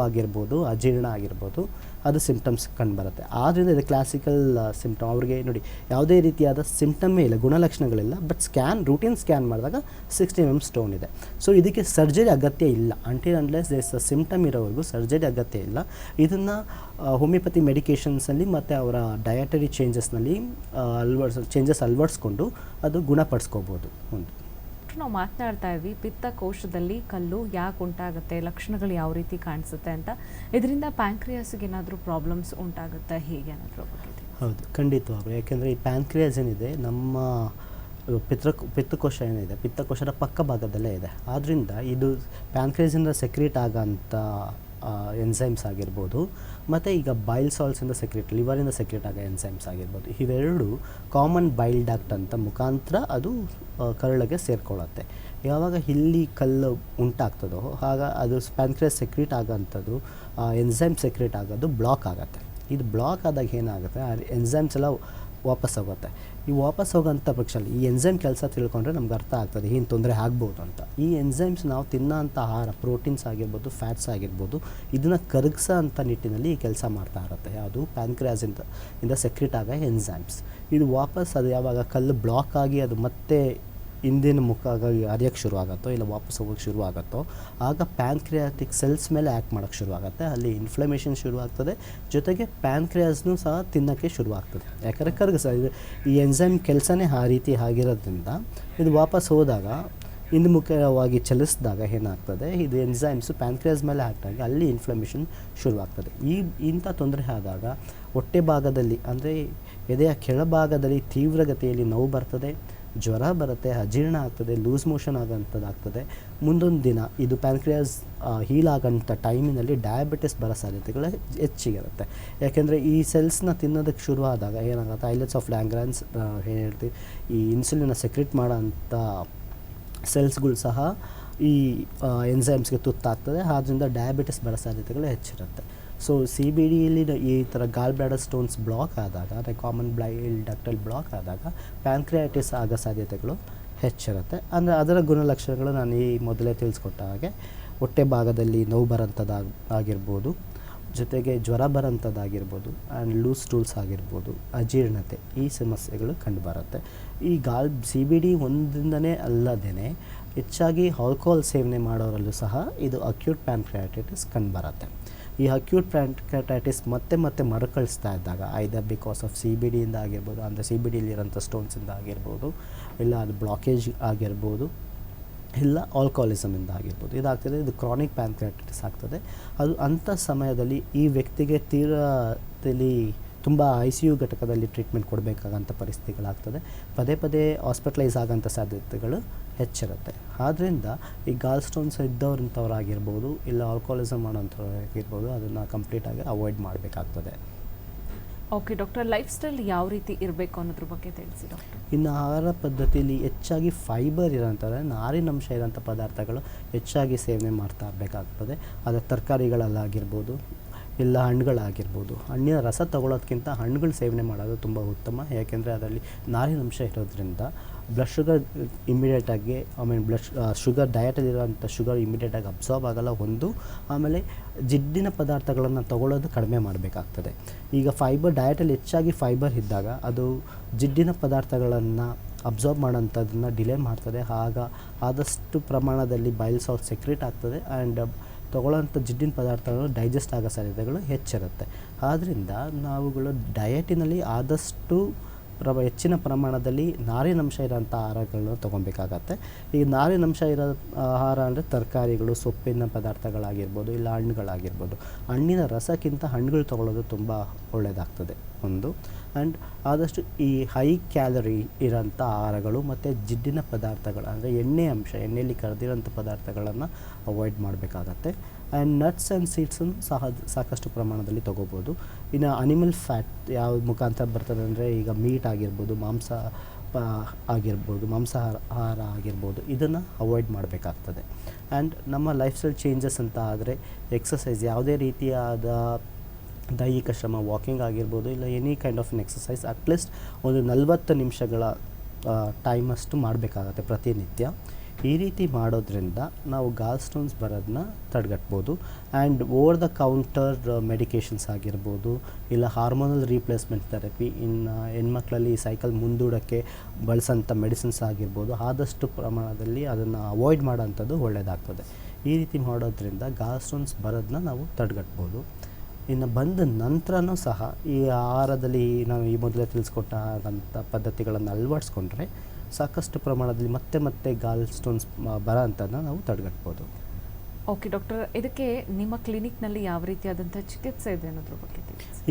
ಅಜೀರ್ಣ ಆಗಿರ್ಬೋದು, ಅದು ಸಿಂಪ್ಟಮ್ಸ್ ಕಂಡು ಬರುತ್ತೆ. ಆದ್ದರಿಂದ ಇದು ಕ್ಲಾಸಿಕಲ್ ಸಿಂಪ್ಟಮ್ ಅವ್ರಿಗೆ ನೋಡಿ, ಯಾವುದೇ ರೀತಿಯಾದ ಸಿಂಪ್ಟಮ್ಮೇ ಇಲ್ಲ, ಗುಣಲಕ್ಷಣಗಳಿಲ್ಲ ಬಟ್ ಸ್ಕ್ಯಾನ್ ರೂಟೀನ್ ಸ್ಕ್ಯಾನ್ ಮಾಡಿದಾಗ ಸಿಕ್ಸ್ಟಿ ಎಂ ಸ್ಟೋನ್ ಇದೆ. ಸೊ ಇದಕ್ಕೆ ಸರ್ಜರಿ ಅಗತ್ಯ ಇಲ್ಲ. ಅಂಟಿ ಅನ್ಲೆಸ್ ಸಿಂಪ್ಟಮ್ ಇರೋವರೆಗೂ ಸರ್ಜರಿ ಅಗತ್ಯ ಇಲ್ಲ. ಇದನ್ನು ಹೋಮಿಯೋಪತಿ ಮೆಡಿಕೇಷನ್ಸಲ್ಲಿ ಮತ್ತು ಅವರ ಡಯಟರಿ ಚೇಂಜಸ್ನಲ್ಲಿ ಅಳ್ವಡ್ಸ್ ಚೇಂಜಸ್ ಅಳವಡಿಸ್ಕೊಂಡು ಅದು ಗುಣಪಡಿಸ್ಕೋಬೋದು ಒಂದು. ನಾವು ಮಾತನಾಡ್ತಾ ಇದ್ವಿ ಪಿತ್ತಕೋಶದಲ್ಲಿ ಕಲ್ಲು ಯಾಕೆ ಉಂಟಾಗುತ್ತೆ ಲಕ್ಷಣಗಳು ಯಾವ ರೀತಿ ಕಾಣಿಸುತ್ತೆ ಅಂತ. ಇದರಿಂದ ಪ್ಯಾಂಕ್ರಿಯಾಸ್ಗೆ ಏನಾದರೂ ಪ್ರಾಬ್ಲಮ್ಸ್ ಉಂಟಾಗುತ್ತೆ ಹೇಗೆ ಏನಾದರೂ. ಹೌದು ಖಂಡಿತವಾಗ್ಲು ಯಾಕೆಂದರೆ ಈ ಪ್ಯಾಂಕ್ರಿಯಾಸ್ ಏನಿದೆ ನಮ್ಮ ಪಿತ್ರ ಪಿತ್ತಕೋಶ ಏನಿದೆ ಪಿತ್ತಕೋಶದ ಪಕ್ಕ ಭಾಗದಲ್ಲೇ ಇದೆ. ಆದ್ದರಿಂದ ಇದು ಪ್ಯಾಂಕ್ರಿಯಾಸಿಂದ ಸೆಕ್ರೇಟ್ ಆಗೋಂಥ ಎನ್ಸೈಮ್ಸ್ ಆಗಿರ್ಬೋದು, ಮತ್ತು ಈಗ ಬೈಲ್ ಸಾಲ್ಸಿಂದ ಸೆಕ್ರೆಟ್ ಲಿವರಿಂದ ಸೆಕ್ರೆಟ್ ಆಗೋ ಎನ್ಸೈಮ್ಸ್ ಆಗಿರ್ಬೋದು, ಇವೆರಡು ಕಾಮನ್ ಬೈಲ್ ಡಾಕ್ಟ್ ಅಂತ ಮುಖಾಂತರ ಅದು ಕರುಳಿಗೆ ಸೇರಿಕೊಳ್ಳುತ್ತೆ. ಯಾವಾಗ ಇಲ್ಲಿ ಕಲ್ಲು ಉಂಟಾಗ್ತದೋ, ಆಗ ಅದು ಪ್ಯಾನ್ಕ್ರಿಯಾಸ್ ಸೆಕ್ರೆಟ್ ಆಗೋಂಥದ್ದು ಎನ್ಸೈಮ್ ಸೆಕ್ರೆಟ್ ಆಗೋದು ಬ್ಲಾಕ್ ಆಗುತ್ತೆ. ಇದು ಬ್ಲಾಕ್ ಆದಾಗ ಏನಾಗುತ್ತೆ, ಆ ಎನ್ಸೈಮ್ಸ್ ಎಲ್ಲ ವಾಪಸ್ ಹೋಗುತ್ತೆ. ಈ ವಾಪಸ್ ಹೋಗೋಂಥ ಪಕ್ಷದಲ್ಲಿ ಈ ಎನ್ಸೈಮ್ ಕೆಲಸ ತಿಳ್ಕೊಂಡ್ರೆ ನಮ್ಗೆ ಅರ್ಥ ಆಗ್ತದೆ, ಏನು ತೊಂದರೆ ಆಗ್ಬೋದು ಅಂತ. ಈ ಎನ್ಸೈಮ್ಸ್ ನಾವು ತಿನ್ನೋಂಥ ಆಹಾರ ಪ್ರೋಟೀನ್ಸ್ ಆಗಿರ್ಬೋದು ಫ್ಯಾಟ್ಸ್ ಆಗಿರ್ಬೋದು, ಇದನ್ನು ಕರಗಿಸೋ ಅಂಥ ನಿಟ್ಟಿನಲ್ಲಿ ಈ ಕೆಲಸ ಮಾಡ್ತಾ ಇರುತ್ತೆ. ಯಾವುದು? ಪ್ಯಾನ್ಕ್ರಿಯಾಸಿಂದ ಇಂದ ಸೆಕ್ರೆಟ್ ಆಗೋ ಎನ್ಝೈಮ್ಸ್ ಇದು ವಾಪಸ್ ಅದು ಯಾವಾಗ ಕಲ್ಲು ಬ್ಲಾಕ್ ಆಗಿ ಅದು ಮತ್ತೆ ಹಿಂದಿನ ಮುಖ ಹರಿಯೋಕ್ಕೆ ಶುರು ಆಗುತ್ತೋ ಇಲ್ಲ ವಾಪಸ್ ಹೋಗೋಕ್ಕೆ ಶುರು ಆಗುತ್ತೋ ಆಗ ಪ್ಯಾನ್ಕ್ರಿಯಾಟಿಕ್ ಸೆಲ್ಸ್ ಮೇಲೆ ಆ್ಯಕ್ಟ್ ಮಾಡೋಕ್ಕೆ ಶುರು ಆಗುತ್ತೆ ಅಲ್ಲಿ ಇನ್ಫ್ಲಮೇಷನ್ ಶುರು ಆಗ್ತದೆ ಜೊತೆಗೆ ಪ್ಯಾನ್ಕ್ರಿಯಾಸ್ನೂ ಸಹ ತಿನ್ನೋಕ್ಕೆ ಶುರು ಆಗ್ತದೆ ಯಾಕಂದರೆ ಕರಗಸ ಈ ಎನ್ಸೈಮ್ ಕೆಲಸನೇ ಆ ರೀತಿ ಆಗಿರೋದ್ರಿಂದ ಇದು ವಾಪಸ್ ಹೋದಾಗ ಹಿಂದುಮುಖವಾಗಿ ಚಲಿಸಿದಾಗ ಏನಾಗ್ತದೆ? ಇದು ಎನ್ಸೈಮ್ಸು ಪ್ಯಾನ್ಕ್ರಿಯಾಸ್ ಮೇಲೆ ಹಾಕಿದಾಗ ಅಲ್ಲಿ ಇನ್ಫ್ಲಮೇಷನ್ ಶುರುವಾಗ್ತದೆ. ಈ, ಇಂಥ ತೊಂದರೆ ಆದಾಗ ಹೊಟ್ಟೆ ಭಾಗದಲ್ಲಿ, ಅಂದರೆ ಎದೆಯ ಕೆಳಭಾಗದಲ್ಲಿ ತೀವ್ರಗತಿಯಲ್ಲಿ ನೋವು ಬರ್ತದೆ. ಜ್ವರ ಬರುತ್ತೆ ಅಜೀರ್ಣ ಆಗ್ತದೆ, ಲೂಸ್ ಮೋಷನ್ ಆಗೋಂಥದ್ದಾಗ್ತದೆ ಮುಂದೊಂದು ದಿನ ಇದು ಪ್ಯಾನ್ಕ್ರಿಯಾಸ್ ಹೀಲ್ ಆಗೋಂಥ ಟೈಮಿನಲ್ಲಿ ಡಯಾಬಿಟಿಸ್ ಬರೋ ಸಾಧ್ಯತೆಗಳು ಹೆಚ್ಚಿಗಿರುತ್ತೆ. ಯಾಕೆಂದರೆ ಈ ಸೆಲ್ಸ್ನ ತಿನ್ನೋದಕ್ಕೆ ಶುರುವಾದಾಗ ಏನಾಗುತ್ತೆ, ಐಲೆಟ್ಸ್ ಆಫ್ ಲ್ಯಾಂಗ್ರಾನ್ಸ್ ಏನು ಹೇಳ್ತೀವಿ ಈ ಇನ್ಸುಲಿನ ಸೆಕ್ರೆಟ್ ಮಾಡೋಂಥ ಸೆಲ್ಸ್ಗಳು ಸಹ ಈ ಎನ್ಸೈಮ್ಸ್ಗೆ ತುತ್ತಾಗ್ತದೆ ಆದ್ದರಿಂದ ಡಯಾಬಿಟಿಸ್ ಬರೋ ಸಾಧ್ಯತೆಗಳು ಹೆಚ್ಚಿರುತ್ತೆ. ಸೊ ಸಿ ಬಿ ಡಿಯಲ್ಲಿ ಈ ಥರ ಗಾಲ್ ಬ್ಲಾಡರ್ ಸ್ಟೋನ್ಸ್ ಬ್ಲಾಕ್ ಆದಾಗ, ಅಂದರೆ ಕಾಮನ್ ಬ್ಲೈಲ್ ಡಕ್ಟಲ್ ಬ್ಲಾಕ್ ಆದಾಗ ಪ್ಯಾನ್ಕ್ರಿಯಾಟಿಸ್ ಆಗೋ ಸಾಧ್ಯತೆಗಳು ಹೆಚ್ಚಿರುತ್ತೆ. ಅಂದರೆ ಅದರ ಗುಣಲಕ್ಷಣಗಳು ನಾನು ಈ ಮೊದಲೇ ತಿಳಿಸ್ಕೊಟ್ಟ ಹಾಗೆ, ಹೊಟ್ಟೆ ಭಾಗದಲ್ಲಿ ನೋವು ಬರೋಂಥದ್ದು ಆಗಿರ್ಬೋದು, ಜೊತೆಗೆ ಜ್ವರ ಬರೋಂಥದ್ದಾಗಿರ್ಬೋದು ಆ್ಯಂಡ್ ಲೂಸ್ ಟೂಲ್ಸ್ ಆಗಿರ್ಬೋದು, ಅಜೀರ್ಣತೆ ಈ ಸಮಸ್ಯೆಗಳು ಕಂಡುಬರುತ್ತೆ. ಈ ಗಾಲ್ ಸಿ ಬಿ ಡಿ ಒಂದಿಂದನೇ ಅಲ್ಲದೇ ಹೆಚ್ಚಾಗಿ ಆಲ್ಕೋಹಾಲ್ ಸೇವನೆ ಮಾಡೋರಲ್ಲೂ ಸಹ ಇದು ಅಕ್ಯೂಟ್ ಪ್ಯಾನ್ಕ್ರಿಯಾಟಿಟಿಸ್ ಕಂಡುಬರುತ್ತೆ. ಈ ಅಕ್ಯೂಟ್ ಪ್ಯಾಂಕ್ರಟೈಟಿಸ್ ಮತ್ತೆ ಮತ್ತೆ ಮರುಕಳಿಸ್ತಾ ಇದ್ದಾಗ either because of C B ಡಿಯಿಂದ ಆಗಿರ್ಬೋದು, ಅಂದರೆ ಸಿ ಬಿ ಡಿಲಿರೋಂಥ ಸ್ಟೋನ್ಸಿಂದ ಆಗಿರ್ಬೋದು, ಇಲ್ಲ ಅದು ಬ್ಲಾಕೇಜ್ ಆಗಿರ್ಬೋದು, ಇಲ್ಲ ಆಲ್ಕೋಹಾಲಿಸಮಿಂದ ಆಗಿರ್ಬೋದು. ಇದಾಗ್ತದೆ, ಇದು ಕ್ರಾನಿಕ್ ಪ್ಯಾಂಕ್ರಟೈಟಿಸ್ ಆಗ್ತದೆ. ಅದು ಅಂಥ ಸಮಯದಲ್ಲಿ ಈ ವ್ಯಕ್ತಿಗೆ ತೀರದಲ್ಲಿ ತುಂಬ ಐ ಸಿ ಯು ಘಟಕದಲ್ಲಿ ಟ್ರೀಟ್ಮೆಂಟ್ ಕೊಡಬೇಕಾಗಂಥ ಪರಿಸ್ಥಿತಿಗಳಾಗ್ತದೆ. ಪದೇ ಪದೇ ಹಾಸ್ಪಿಟಲೈಸ್ ಆಗೋಂಥ ಸಾಧ್ಯತೆಗಳು ಹೆಚ್ಚಿರುತ್ತೆ. ಆದ್ದರಿಂದ ಈ ಗಾಲ್ ಸ್ಟೋನ್ಸ್ ಇದ್ದವ್ರಂಥವ್ರಾಗಿರ್ಬೋದು ಇಲ್ಲ ಆಲ್ಕೋಹಾಲಿಸಮ್ ಮಾಡೋಂಥವ್ರಾಗಿರ್ಬೋದು ಅದನ್ನು ಕಂಪ್ಲೀಟಾಗಿ ಅವಾಯ್ಡ್ ಮಾಡಬೇಕಾಗ್ತದೆ. ಓಕೆ ಡಾಕ್ಟರ್ ಲೈಫ್ ಸ್ಟೈಲ್ ಯಾವ ರೀತಿ ಇರಬೇಕು ಅನ್ನೋದ್ರ ಬಗ್ಗೆ ತಿಳಿಸಿ ಡಾಕ್ಟರ್ ಇನ್ನು ಆಹಾರ ಪದ್ಧತಿಯಲ್ಲಿ ಹೆಚ್ಚಾಗಿ ಫೈಬರ್ ಇರೋಂಥದ್ದು ನಾರಿನಂಶ ಇರೋಂಥ ಪದಾರ್ಥಗಳು ಹೆಚ್ಚಾಗಿ ಸೇವನೆ ಮಾಡ್ತಾ ಇರಬೇಕಾಗ್ತದೆ. ಅದು ತರಕಾರಿಗಳಲ್ಲಾಗಿರ್ಬೋದು ಇಲ್ಲ ಹಣ್ಣುಗಳಾಗಿರ್ಬೋದು. ಹಣ್ಣಿನ ರಸ ತಗೊಳ್ಳೋದಕ್ಕಿಂತ ಹಣ್ಣುಗಳು ಸೇವನೆ ಮಾಡೋದು ತುಂಬ ಉತ್ತಮ. ಯಾಕೆಂದರೆ ಅದರಲ್ಲಿ ನಾರಿನಂಶ ಇರೋದ್ರಿಂದ ಬ್ಲಡ್ ಶುಗರ್ ಇಮಿಡಿಯೇಟಾಗಿ ಆಮೇಲೆ ಬ್ಲಡ್ ಶುಗರ್ ಡಯಟಲ್ಲಿರೋಂಥ ಶುಗರ್ ಇಮಿಡಿಯೇಟಾಗಿ ಅಬ್ಸಾರ್ಬ್ ಆಗಲ್ಲ, ಒಂದು, ಆಮೇಲೆ ಜಿಡ್ಡಿನ ಪದಾರ್ಥಗಳನ್ನು ತಗೊಳ್ಳೋದು ಕಡಿಮೆ ಮಾಡಬೇಕಾಗ್ತದೆ. ಈಗ ಫೈಬರ್ ಡಯಟಲ್ಲಿ ಹೆಚ್ಚಾಗಿ ಫೈಬರ್ ಇದ್ದಾಗ ಅದು ಜಿಡ್ಡಿನ ಪದಾರ್ಥಗಳನ್ನು ಅಬ್ಸಾರ್ಬ್ ಮಾಡೋಂಥದ್ದನ್ನು ಡಿಲೇ ಮಾಡ್ತದೆ. ಆಗ ಆದಷ್ಟು ಪ್ರಮಾಣದಲ್ಲಿ ಬೈಲ್ಸ್ ಸಾಲ್ಟ್ ಸೆಕ್ರೇಟ್ ಆಗ್ತದೆ ಆ್ಯಂಡ್ ತಗೊಳ್ಳೋಂಥ ಜಿಡ್ಡಿನ ಪದಾರ್ಥಗಳು ಡೈಜೆಸ್ಟ್ ಆಗೋ ಸಾಧ್ಯತೆಗಳು ಹೆಚ್ಚಿರುತ್ತೆ. ಆದ್ದರಿಂದ ನಾವುಗಳು ಡಯಟಿನಲ್ಲಿ ಆದಷ್ಟು ಪ್ರ ಹೆಚ್ಚಿನ ಪ್ರಮಾಣದಲ್ಲಿ ನಾರಿನಂಶ ಇರೋಂಥ ಆಹಾರಗಳನ್ನ ತೊಗೊಬೇಕಾಗತ್ತೆ ಈ ನಾರಿನಂಶ ಇರೋ ಆಹಾರ ಅಂದರೆ ತರಕಾರಿಗಳು, ಸೊಪ್ಪಿನ ಪದಾರ್ಥಗಳಾಗಿರ್ಬೋದು, ಇಲ್ಲ ಹಣ್ಣುಗಳಾಗಿರ್ಬೋದು. ಹಣ್ಣಿನ ರಸಕ್ಕಿಂತ ಹಣ್ಣುಗಳು ತೊಗೊಳ್ಳೋದು ತುಂಬ ಒಳ್ಳೆಯದಾಗ್ತದೆ ಒಂದು. ಆ್ಯಂಡ್ ಆದಷ್ಟು ಈ ಹೈ ಕ್ಯಾಲರಿ ಇರೋಂಥ ಆಹಾರಗಳು ಮತ್ತು ಜಿಡ್ಡಿನ ಪದಾರ್ಥಗಳು ಅಂದರೆ ಎಣ್ಣೆ ಅಂಶ, ಎಣ್ಣೆಯಲ್ಲಿ ಕರೆದಿರೋಂಥ ಪದಾರ್ಥಗಳನ್ನು ಅವಾಯ್ಡ್ ಮಾಡಬೇಕಾಗತ್ತೆ. ಆ್ಯಂಡ್ ನಟ್ಸ್ ಆ್ಯಂಡ್ ಸೀಡ್ಸನ್ನು ಸಹ ಸಾಕಷ್ಟು ಪ್ರಮಾಣದಲ್ಲಿ ತೊಗೋಬೋದು. ಇನ್ನು ಅನಿಮಲ್ ಫ್ಯಾಟ್ ಯಾವ ಮುಖಾಂತರ ಬರ್ತದೆ ಅಂದರೆ ಈಗ ಮೀಟ್ ಆಗಿರ್ಬೋದು, ಮಾಂಸ ಆಗಿರ್ಬೋದು, ಮಾಂಸಾಹಾರ, ಆಹಾರ ಆಗಿರ್ಬೋದು, ಇದನ್ನು ಅವಾಯ್ಡ್ ಮಾಡಬೇಕಾಗ್ತದೆ. ಆ್ಯಂಡ್ ನಮ್ಮ ಲೈಫ್ ಸ್ಟೈಲ್ ಚೇಂಜಸ್ ಅಂತ ಆದರೆ ಎಕ್ಸಸೈಸ್ ಯಾವುದೇ ರೀತಿಯಾದ ದೈಹಿಕ ಶ್ರಮ ವಾಕಿಂಗ್ ಆಗಿರ್ಬೋದು, ಇಲ್ಲ any kind of an exercise at least ಒಂದು ನಲವತ್ತು ನಿಮಿಷಗಳ ಟೈಮಷ್ಟು ಮಾಡಬೇಕಾಗತ್ತೆ ಪ್ರತಿನಿತ್ಯ. ಈ ರೀತಿ ಮಾಡೋದ್ರಿಂದ ನಾವು ಗಾಲ್ ಸ್ಟೋನ್ಸ್ ಬರೋದನ್ನ ತಡೆಗಟ್ಬೋದು and over the counter medications ಆಗಿರ್ಬೋದು, ಇಲ್ಲ ಹಾರ್ಮೋನಲ್ ರೀಪ್ಲೇಸ್ಮೆಂಟ್ ಥೆರಪಿ ಇನ್ನು ಹೆಣ್ಮಕ್ಳಲ್ಲಿ ಸೈಕಲ್ ಮುಂದೂಡೋಕ್ಕೆ ಬಳಸೋಂಥ ಮೆಡಿಸಿನ್ಸ್ ಆಗಿರ್ಬೋದು, ಆದಷ್ಟು ಪ್ರಮಾಣದಲ್ಲಿ ಅದನ್ನು ಅವಾಯ್ಡ್ ಮಾಡೋಂಥದ್ದು ಒಳ್ಳೆಯದಾಗ್ತದೆ ಈ ರೀತಿ ಮಾಡೋದ್ರಿಂದ ಗಾಲ್ ಸ್ಟೋನ್ಸ್ ಬರೋದನ್ನ ನಾವು ತಡೆಗಟ್ಬೋದು. ಇನ್ನು ಬಂದ ನಂತರನೂ ಸಹ ಈ ಆಹಾರದಲ್ಲಿ ನಾವು ಈ ಮೊದಲೇ ತಿಳಿಸ್ಕೊಟ್ಟಂಥ ಪದ್ಧತಿಗಳನ್ನು ಅಳವಡಿಸ್ಕೊಂಡ್ರೆ ಸಾಕಷ್ಟು ಪ್ರಮಾಣದಲ್ಲಿ ಮತ್ತೆ ಮತ್ತೆ ಗಾಲ್ ಸ್ಟೋನ್ಸ್ ಬರೋ ಅಂಥದ್ದನ್ನ ನಾವು ತಡೆಗಟ್ಬೋದು. ಓಕೆ ಡಾಕ್ಟರ್ ಇದಕ್ಕೆ ನಿಮ್ಮ ಕ್ಲಿನಿಕ್ನಲ್ಲಿ ಯಾವ ರೀತಿಯಾದಂಥ ಚಿಕಿತ್ಸೆ ಇದೆ ಅನ್ನೋದ್ರ ಬಗ್ಗೆ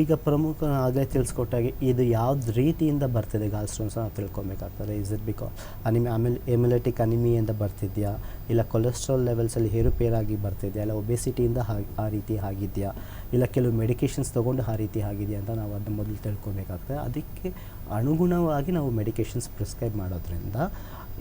ಈಗ ಪ್ರಮುಖ ಆಗಲೇ ತಿಳಿಸ್ಕೊಟ್ಟಾಗೆ ಇದು ಯಾವ್ದು ರೀತಿಯಿಂದ ಬರ್ತಿದೆ ಗಾಲ್ ಸ್ಟೋನ್ಸ್ ನಾವು ತಿಳ್ಕೊಬೇಕಾಗ್ತದೆ. ಇಸ್ ಇಟ್ ಬಿಕಾಸ್ ಅನಿಮಿ ಆಮೇಲೆ ಎಮ್ಯುಲೆಟಿಕ್ ಅನಿಮಿಯಿಂದ ಬರ್ತಿದೆಯಾ? ಇಲ್ಲ ಕೊಲೆಸ್ಟ್ರಾಲ್ ಲೆವೆಲ್ಸಲ್ಲಿ ಹೇರುಪೇರಾಗಿ ಬರ್ತಿದೆಯಾ? ಇಲ್ಲ ಒಬೆಸಿಟಿಯಿಂದ ಹಾಗೆ ಆ ರೀತಿ ಆಗಿದೆಯಾ? ಇಲ್ಲ ಕೆಲವು ಮೆಡಿಕೇಷನ್ಸ್ ತೊಗೊಂಡು ಆ ರೀತಿ ಆಗಿದೆಯಾ ಅಂತ ನಾವು ಅದನ್ನ ಮೊದಲು ತಿಳ್ಕೊಬೇಕಾಗ್ತದೆ. ಅದಕ್ಕೆ ಅನುಗುಣವಾಗಿ ನಾವು ಮೆಡಿಕೇಷನ್ಸ್ ಪ್ರಿಸ್ಕ್ರೈಬ್ ಮಾಡೋದ್ರಿಂದ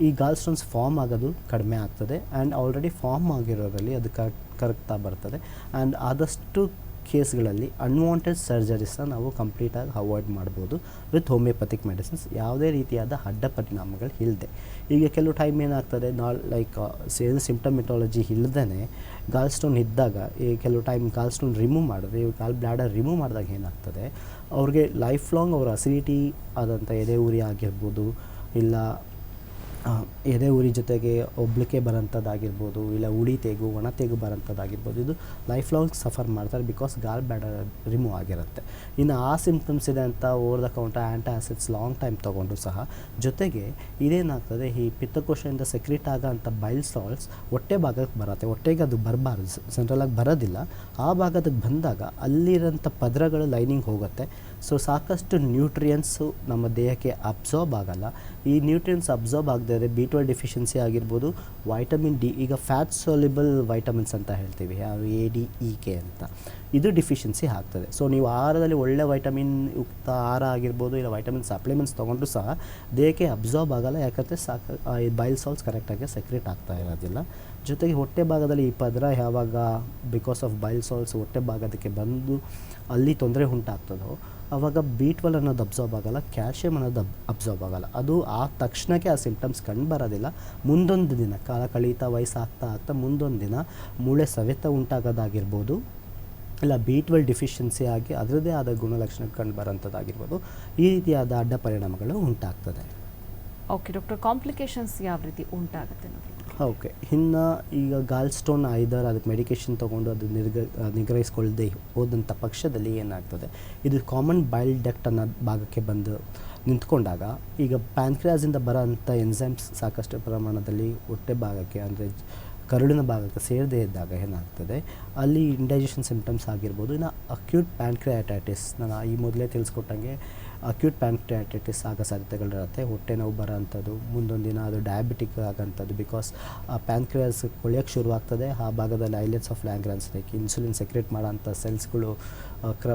ಈ ಗಾಲ್ ಸ್ಟೋನ್ಸ್ ಫಾರ್ಮ್ ಆಗೋದು ಕಡಿಮೆ ಆಗ್ತದೆ. ಆ್ಯಂಡ್ ಆಲ್ರೆಡಿ ಫಾರ್ಮ್ ಆಗಿರೋರಲ್ಲಿ ಅದು ಕರ್, ಕರಗ್ತಾ ಬರ್ತದೆ. ಆ್ಯಂಡ್ ಆದಷ್ಟು ಕೇಸ್ಗಳಲ್ಲಿ ಅನ್ವಾಂಟೆಡ್ ಸರ್ಜರೀಸ್ನ ನಾವು ಕಂಪ್ಲೀಟಾಗಿ ಅವಾಯ್ಡ್ ಮಾಡ್ಬೋದು ವಿತ್ ಹೋಮಿಯೋಪತಿಕ್ ಮೆಡಿಸಿನ್ಸ್ ಯಾವುದೇ ರೀತಿಯಾದ ಅಡ್ಡ ಪರಿಣಾಮಗಳು ಇಲ್ಲದೆ ಈಗ ಕೆಲವು ಟೈಮ್ ಏನಾಗ್ತದೆ ನಾಲ್ ಲೈಕ್ ಸೇಲ್ ಸಿಂಪ್ಟಮೆಟಾಲಜಿ ಇಲ್ಲದೇ ಗಾಲ್ ಸ್ಟೋನ್ ಇದ್ದಾಗ, ಈ ಕೆಲವು ಟೈಮ್ ಗಾಲ್ ಸ್ಟೋನ್ ರಿಮೂವ್ ಮಾಡಿದ್ರೆ ಗಾಲ್ ಬ್ಲ್ಯಾಡರ್ ರಿಮೂವ್ ಮಾಡಿದಾಗ ಏನಾಗ್ತದೆ, ಅವ್ರಿಗೆ ಲೈಫ್ ಲಾಂಗ್ ಅವರ ಅಸಿಡಿಟಿ ಆದಂಥ ಎದೆ ಉರಿ ಆಗಿರ್ಬೋದು, ಇಲ್ಲ ಎದೆ ಉರಿ ಜೊತೆಗೆ ಒಬ್ಬಳಿಕೆ ಬರೋಂಥದ್ದಾಗಿರ್ಬೋದು, ಇಲ್ಲ ಉಳಿ ತೆಗು, ಒಣ ತೆಗು ಬರೋಂಥದ್ದಾಗಿರ್ಬೋದು, ಇದು ಲೈಫ್ ಲಾಂಗ್ ಸಫರ್ ಮಾಡ್ತಾರೆ ಬಿಕಾಸ್ ಗಾಲ್ ಬ್ಯಾಡರ್ ರಿಮೂವ್ ಆಗಿರುತ್ತೆ. ಇನ್ನು ಆ ಸಿಂಪ್ಟಮ್ಸ್ ಇದೆ ಅಂತ over the anti acids long time ತೊಗೊಂಡು ಸಹ, ಜೊತೆಗೆ ಇದೇನಾಗ್ತದೆ, ಈ ಪಿತ್ತಕೋಶದಿಂದ ಸೆಕ್ರೆಟ್ ಆಗೋಂಥ ಬೈಲ್ ಸಾಲ್ಟ್ಸ್ ಹೊಟ್ಟೆ ಭಾಗಕ್ಕೆ ಬರುತ್ತೆ. ಹೊಟ್ಟೆಗೆ ಅದು ಬರಬಾರ್ದು ಸೆಂಟ್ರಲಾಗಿ ಬರೋದಿಲ್ಲ. ಆ ಭಾಗದಕ್ಕೆ ಬಂದಾಗ ಅಲ್ಲಿರೋಂಥ ಪದರಗಳು ಲೈನಿಂಗ್ ಹೋಗುತ್ತೆ. ಸೊ ಸಾಕಷ್ಟು ನ್ಯೂಟ್ರಿಯನ್ಸು ನಮ್ಮ ದೇಹಕ್ಕೆ ಅಬ್ಸಾರ್ಬ್ ಆಗಲ್ಲ. ಈ ನ್ಯೂಟ್ರಿಯನ್ಸ್ ಅಬ್ಸಾರ್ಬ್ ಆಗದೇ ಬಿ ಟ್ವೆಲ್ ಡಿಫಿಷಿಯನ್ಸಿ ಆಗಿರ್ಬೋದು ವೈಟಮಿನ್ ಡಿ ಈಗ ಫ್ಯಾಟ್ ಸೋಲಿಬಲ್ ವೈಟಮಿನ್ಸ್ ಅಂತ ಹೇಳ್ತೀವಿ ಎ ಡಿ ಇ ಕೆ ಅಂತ. ಇದು ಡಿಫಿಷಿಯನ್ಸಿ ಆಗ್ತದೆ. ಸೊ ನೀವು ಆಹಾರದಲ್ಲಿ ಒಳ್ಳೆ ವೈಟಮಿನ್ ಯುಕ್ತ ಆಹಾರ ಆಗಿರ್ಬೋದು, ಇಲ್ಲ ವೈಟಮಿನ್ ಸಪ್ಲಿಮೆಂಟ್ಸ್ ತೊಗೊಂಡ್ರು ಸಹ ದೇಹಕ್ಕೆ ಅಬ್ಸಾರ್ಬ್ ಆಗಲ್ಲ. ಯಾಕಂದರೆ ಸಾಕ ಬೈಲ್ ಸಾಲ್ಸ್ ಕರೆಕ್ಟಾಗಿ ಸೆಕ್ರೇಟ್ ಆಗ್ತಾ ಇರೋದಿಲ್ಲ. ಜೊತೆಗೆ ಹೊಟ್ಟೆ ಭಾಗದಲ್ಲಿ ಈ ಪದರ ಯಾವಾಗ ಬಿಕಾಸ್ ಆಫ್ ಬೈಲ್ ಸಾಲ್ಸ್ ಹೊಟ್ಟೆ ಭಾಗದಕ್ಕೆ ಬಂದು ಅಲ್ಲಿ ತೊಂದರೆ ಉಂಟಾಗ್ತದೋ ಆವಾಗ ಬಿ ಟ್ವೆಲ್ ಅನ್ನೋದು ಅಬ್ಸಾರ್ಬ್ ಆಗಲ್ಲ ಕ್ಯಾಲ್ಶಿಯಂ ಅನ್ನೋದು ಅಬ್ ಅಬ್ಸಾರ್ಬ್ ಆಗಲ್ಲ. ಅದು ಆ ತಕ್ಷಣಕ್ಕೆ ಆ ಸಿಂಪ್ಟಮ್ಸ್ ಕಂಡು ಬರೋದಿಲ್ಲ. ಮುಂದೊಂದು ದಿನ, ಕಾಲ ಕಳೀತಾ ವಯಸ್ಸಾಗ್ತಾ ಆಗ್ತಾ ಮುಂದೊಂದು ದಿನ ಮೂಳೆ ಸವೆತ ಉಂಟಾಗೋದಾಗಿರ್ಬೋದು, ಇಲ್ಲ ಬಿ ಟ್ವೆಲ್ ಡಿಫಿಷಿಯನ್ಸಿ ಆಗಿ ಅದರದ್ದೇ ಆದ ಗುಣಲಕ್ಷಣ ಕಂಡು ಬರೋಂಥದ್ದಾಗಿರ್ಬೋದು, ಈ ರೀತಿಯಾದ ಅಡ್ಡ ಪರಿಣಾಮಗಳು ಉಂಟಾಗ್ತದೆ. ಓಕೆ ಡಾಕ್ಟರ್ ಕಾಂಪ್ಲಿಕೇಶನ್ಸ್ ಯಾವ ರೀತಿ ಉಂಟಾಗುತ್ತೆ ಓಕೆ ಇನ್ನು ಈಗ ಗಾಲ್ ಸ್ಟೋನ್ ಐದರ್ ಅದಕ್ಕೆ ಮೆಡಿಕೇಷನ್ ತೊಗೊಂಡು ಅದು ನಿರ್ಗ ನಿಗ್ರಹಿಸ್ಕೊಳ್ಳದೆ ಹೋದಂಥ ಪಕ್ಷದಲ್ಲಿ ಏನಾಗ್ತದೆ, ಇದು ಕಾಮನ್ ಬೈಲ್ ಡಕ್ಟ್ ಅನ್ನೋ ಭಾಗಕ್ಕೆ ಬಂದು ನಿಂತ್ಕೊಂಡಾಗ ಈಗ ಪ್ಯಾನ್ಕ್ರಿಯಾಸಿಂದ ಬರೋ ಅಂಥ ಎನ್ಸೈಮ್ಸ್ ಸಾಕಷ್ಟು ಪ್ರಮಾಣದಲ್ಲಿ ಹೊಟ್ಟೆ ಭಾಗಕ್ಕೆ ಅಂದರೆ ಕರುಳಿನ ಭಾಗಕ್ಕೆ ಸೇರದೇ ಇದ್ದಾಗ ಏನಾಗ್ತದೆ, ಅಲ್ಲಿ ಇಂಡೈಜೆಷನ್ ಸಿಂಪ್ಟಮ್ಸ್ ಆಗಿರ್ಬೋದು, ಇನ್ನು ಅಕ್ಯೂಟ್ ಪ್ಯಾನ್ಕ್ರಿಯಾಟೈಟಿಸ್ ನಾನು ಈ ಮೊದಲೇ ತಿಳಿಸ್ಕೊಟ್ಟಂಗೆ ಅಕ್ಯೂಟ್ ಪ್ಯಾನ್ಕ್ರಿಯಾಟೈಟಿಸ್ ಆಗೋ ಸಾಧ್ಯತೆಗಳಿರುತ್ತೆ ಹೊಟ್ಟೆ ನೋವು ಬರೋ ಅಂಥದ್ದು ಮುಂದೊಂದು ದಿನ ಅದು ಡಯಾಬಿಟಿಕ್ ಆಗೋಂಥದ್ದು ಬಿಕಾಸ್ ಆ ಕೊಳೆಯೋಕೆ ಕೊಳೆಯೋಕ್ಕೆ ಶುರುವಾಗ್ತದೆ. ಆ ಭಾಗದಲ್ಲಿ islets of Langerhans like insulin secrete ಮಾಡೋಂಥ ಸೆಲ್ಸ್ಗಳು ಕ್ರ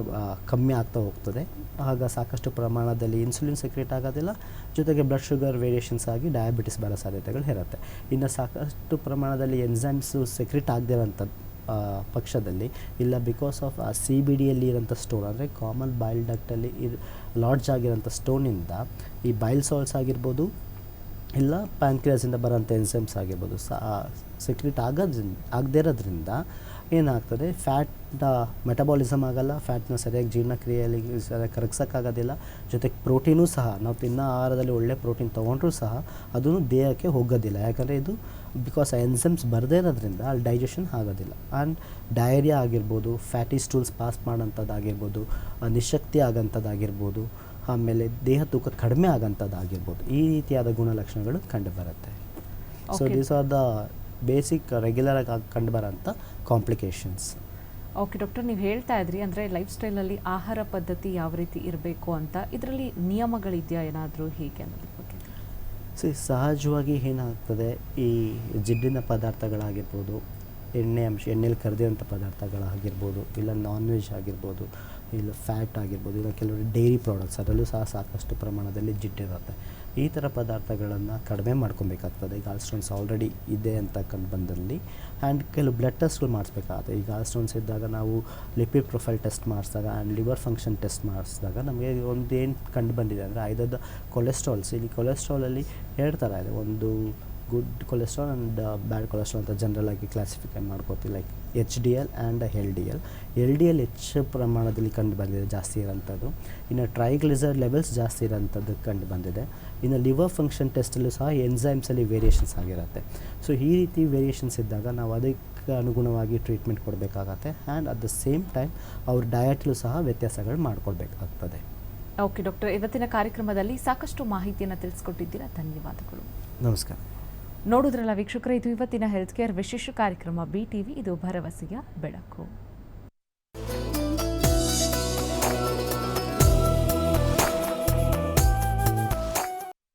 ಕಮ್ಮಿ ಆಗ್ತಾ ಹೋಗ್ತದೆ. ಆಗ ಸಾಕಷ್ಟು ಪ್ರಮಾಣದಲ್ಲಿ ಇನ್ಸುಲಿನ್ ಸೆಕ್ರೆಟ್ ಆಗೋದಿಲ್ಲ. ಜೊತೆಗೆ ಬ್ಲಡ್ ಶುಗರ್ ವೇರಿಯೇಷನ್ಸ್ ಆಗಿ ಡಯಾಬಿಟಿಸ್ ಬರೋ ಸಾಧ್ಯತೆಗಳು ಇರುತ್ತೆ. ಇನ್ನು ಸಾಕಷ್ಟು ಪ್ರಮಾಣದಲ್ಲಿ ಎನ್ಸೈಮ್ಸು ಸೆಕ್ರೆಟ್ ಆಗದಿರೋಂಥದ್ದು ಪಕ್ಷದಲ್ಲಿ ಇಲ್ಲ ಬಿಕಾಸ್ ಆಫ್ ಸಿ ಬಿ ಡಿಯಲ್ಲಿ ಇರೋಂಥ ಸ್ಟೋರ್ ಅಂದರೆ ಕಾಮನ್ ಬಾಯಿಲ್ ಡಕ್ಟಲ್ಲಿ ಇರ್ ಲಾಡ್ಜ್ ಆಗಿರೋಂಥ ಸ್ಟೋನಿಂದ ಈ ಬೈಲ್ ಸಾಲ್ಸ್ ಆಗಿರ್ಬೋದು, ಇಲ್ಲ ಪ್ಯಾಂಕ್ರಿಯಾಸಿಂದ ಬರೋಂಥ ಎನ್ಸೆಮ್ಸ್ ಆಗಿರ್ಬೋದು. ಸೆಕ್ರೆಟ್ ಆಗೋದ್ರಿಂದ, ಆಗದೇ ಇರೋದ್ರಿಂದ ಏನಾಗ್ತದೆ ಫ್ಯಾಟ್ ಮೆಟಬಾಲಿಸಮ್ ಆಗಲ್ಲ, ಫ್ಯಾಟ್ನ ಸರಿಯಾಗಿ ಜೀರ್ಣಕ್ರಿಯೆಯಲ್ಲಿ ಸರಿಯಾಗಿ ಕರಗ್ಸೋಕ್ಕಾಗೋದಿಲ್ಲ. ಜೊತೆಗೆ ಪ್ರೋಟೀನೂ ಸಹ, ನಾವು ತಿನ್ನೋ ಆಹಾರದಲ್ಲಿ ಒಳ್ಳೆ ಪ್ರೋಟೀನ್ ತೊಗೊಂಡ್ರೂ ಸಹ ಅದೂ ದೇಹಕ್ಕೆ ಹೋಗೋದಿಲ್ಲ. ಯಾಕಂದರೆ ಇದು ಬಿಕಾಸ್ ಎನ್ಸಮ್ಸ್ ಬರದೇ ಇರೋದ್ರಿಂದ ಅಲ್ಲಿ ಡೈಜೆಷನ್ ಆಗೋದಿಲ್ಲ. ಆ್ಯಂಡ್ ಡಯರಿಯಾ ಆಗಿರ್ಬೋದು ಫ್ಯಾಟಿ ಸ್ಟೂಲ್ಸ್ ಪಾಸ್ ಮಾಡೋಂಥದ್ದಾಗಿರ್ಬೋದು ಆ, ನಿಶಕ್ತಿ ಆಗೋಂಥದ್ದಾಗಿರ್ಬೋದು ಆಮೇಲೆ ದೇಹ ತೂಕ ಕಡಿಮೆ ಆಗೋಂಥದ್ದಾಗಿರ್ಬೋದು ಈ ರೀತಿಯಾದ ಗುಣಲಕ್ಷಣಗಳು ಕಂಡುಬರುತ್ತೆ. So. These are the basic regular ಆಗಿ ಕಂಡುಬರೋಂಥ ಕಾಂಪ್ಲಿಕೇಶನ್ಸ್ ಓಕೆ ಡಾಕ್ಟರ್ ನೀವು ಹೇಳ್ತಾ ಇದ್ರಿ ಅಂದರೆ ಲೈಫ್ ಸ್ಟೈಲಲ್ಲಿ ಆಹಾರ ಪದ್ಧತಿ ಯಾವ ರೀತಿ ಇರಬೇಕು ಅಂತ ಇದರಲ್ಲಿ ನಿಯಮಗಳಿದೆಯಾ ಏನಾದರೂ ಹೀಗೆ ಅನ್ನೋದ್ರ ಬಗ್ಗೆ ಸಿ ಸಹಜವಾಗಿ ಏನಾಗ್ತದೆ, ಈ ಜಿಡ್ಡಿನ ಪದಾರ್ಥಗಳಾಗಿರ್ಬೋದು, ಎಣ್ಣೆ ಅಂಶ ಎಣ್ಣೆಯಲ್ಲಿ ಕರೆದಿರೋಂಥ ಪದಾರ್ಥಗಳಾಗಿರ್ಬೋದು, ಇಲ್ಲ ನಾನ್ ವೆಜ್ ಆಗಿರ್ಬೋದು, ಇಲ್ಲ ಫ್ಯಾಟ್ ಆಗಿರ್ಬೋದು, ಇಲ್ಲ ಕೆಲವರು ಡೈರಿ ಪ್ರಾಡಕ್ಟ್ಸ್ ಅದರಲ್ಲೂ ಸಹ ಸಾಕಷ್ಟು ಪ್ರಮಾಣದಲ್ಲಿ ಜಿಡ್ಡಿರುತ್ತೆ. ಈ ಥರ ಪದಾರ್ಥಗಳನ್ನು ಕಡಿಮೆ ಮಾಡ್ಕೊಬೇಕಾಗ್ತದೆ. ಈಗ ಆಲ್ಸ್ಟೋನ್ಸ್ ಆಲ್ರೆಡಿ ಇದೆ ಅಂತ ಕಂಡು ಬಂದಲ್ಲಿ. ಆ್ಯಂಡ್ ಕೆಲವು ಬ್ಲಡ್ ಟೆಸ್ಟ್ಗಳು ಮಾಡಿಸ್ಬೇಕಾಗುತ್ತೆ. ಈ ಗಾಲ್ಸ್ಟೋನ್ಸ್ ಇದ್ದಾಗ ನಾವು ಲಿಪಿಡ್ ಪ್ರೊಫೈಲ್ ಟೆಸ್ಟ್ ಮಾಡಿಸಿದಾಗ ಆ್ಯಂಡ್ ಲಿವರ್ ಫಂಕ್ಷನ್ ಟೆಸ್ಟ್ ಮಾಡಿಸಿದಾಗ ನಮಗೆ ಒಂದೇನು ಕಂಡು ಬಂದಿದೆ ಅಂದರೆ ಐದದ ಕೊಲೆಸ್ಟ್ರಾಲ್ಸ್ ಇಲ್ಲಿ ಕೊಲೆಸ್ಟ್ರಾಲಲ್ಲಿ ಎರಡು ಥರ ಇದೆ. ಒಂದು good cholesterol and bad cholesterol ಅಂತ ಜನರಲ್ ಆಗಿ ಕ್ಲಾಸಿಫೈ ಮಾಡ್ಕೋತೀವಿ like H D L and L D L L D L ಹೆಚ್ಚು ಪ್ರಮಾಣದಲ್ಲಿ ಕಂಡು ಬಂದಿದೆ ಜಾಸ್ತಿ ಇರೋಂಥದ್ದು. ಇನ್ನು ಟ್ರೈಗ್ಲಿಸರ್ ಲೆವೆಲ್ಸ್ ಜಾಸ್ತಿ ಇರೋಂಥದ್ದು ಕಂಡು ಬಂದಿದೆ ಇನ್ನು ಲಿವರ್ ಫಂಕ್ಷನ್ ಟೆಸ್ಟಲ್ಲೂ ಸಹ ಎನ್ಸೈಮ್ಸಲ್ಲಿ ವೇರಿಯೇಷನ್ಸ್ ಆಗಿರುತ್ತೆ. ಸೊ ಈ ರೀತಿ ವೇರಿಯೇಷನ್ಸ್ ಇದ್ದಾಗ ನಾವು ಅದಕ್ಕೆ ಅನುಗುಣವಾಗಿ ಟ್ರೀಟ್ಮೆಂಟ್ ಕೊಡಬೇಕಾಗತ್ತೆ. And at the same time ಅವ್ರ ಡಯಟ್ಲೂ ಸಹ ವ್ಯತ್ಯಾಸಗಳು ಮಾಡ್ಕೊಳ್ಬೇಕಾಗ್ತದೆ. ಓಕೆ ಡಾಕ್ಟರ್ ಇವತ್ತಿನ ಕಾರ್ಯಕ್ರಮದಲ್ಲಿ ಸಾಕಷ್ಟು ಮಾಹಿತಿಯನ್ನು ತಿಳಿಸ್ಕೊಟ್ಟಿದ್ದೀರಾ. ಧನ್ಯವಾದಗಳು. ನಮಸ್ಕಾರ. ನೋಡಿದ್ರಲ್ಲ ವೀಕ್ಷಕರೇ ಇದು ಇವತ್ತಿನ ಹೆಲ್ತ್ ಕೇರ್ ವಿಶೇಷ ಕಾರ್ಯಕ್ರಮ. ಬಿ ಟಿವಿ ಇದು ಭರವಸೆಯ ಬೆಳಕು.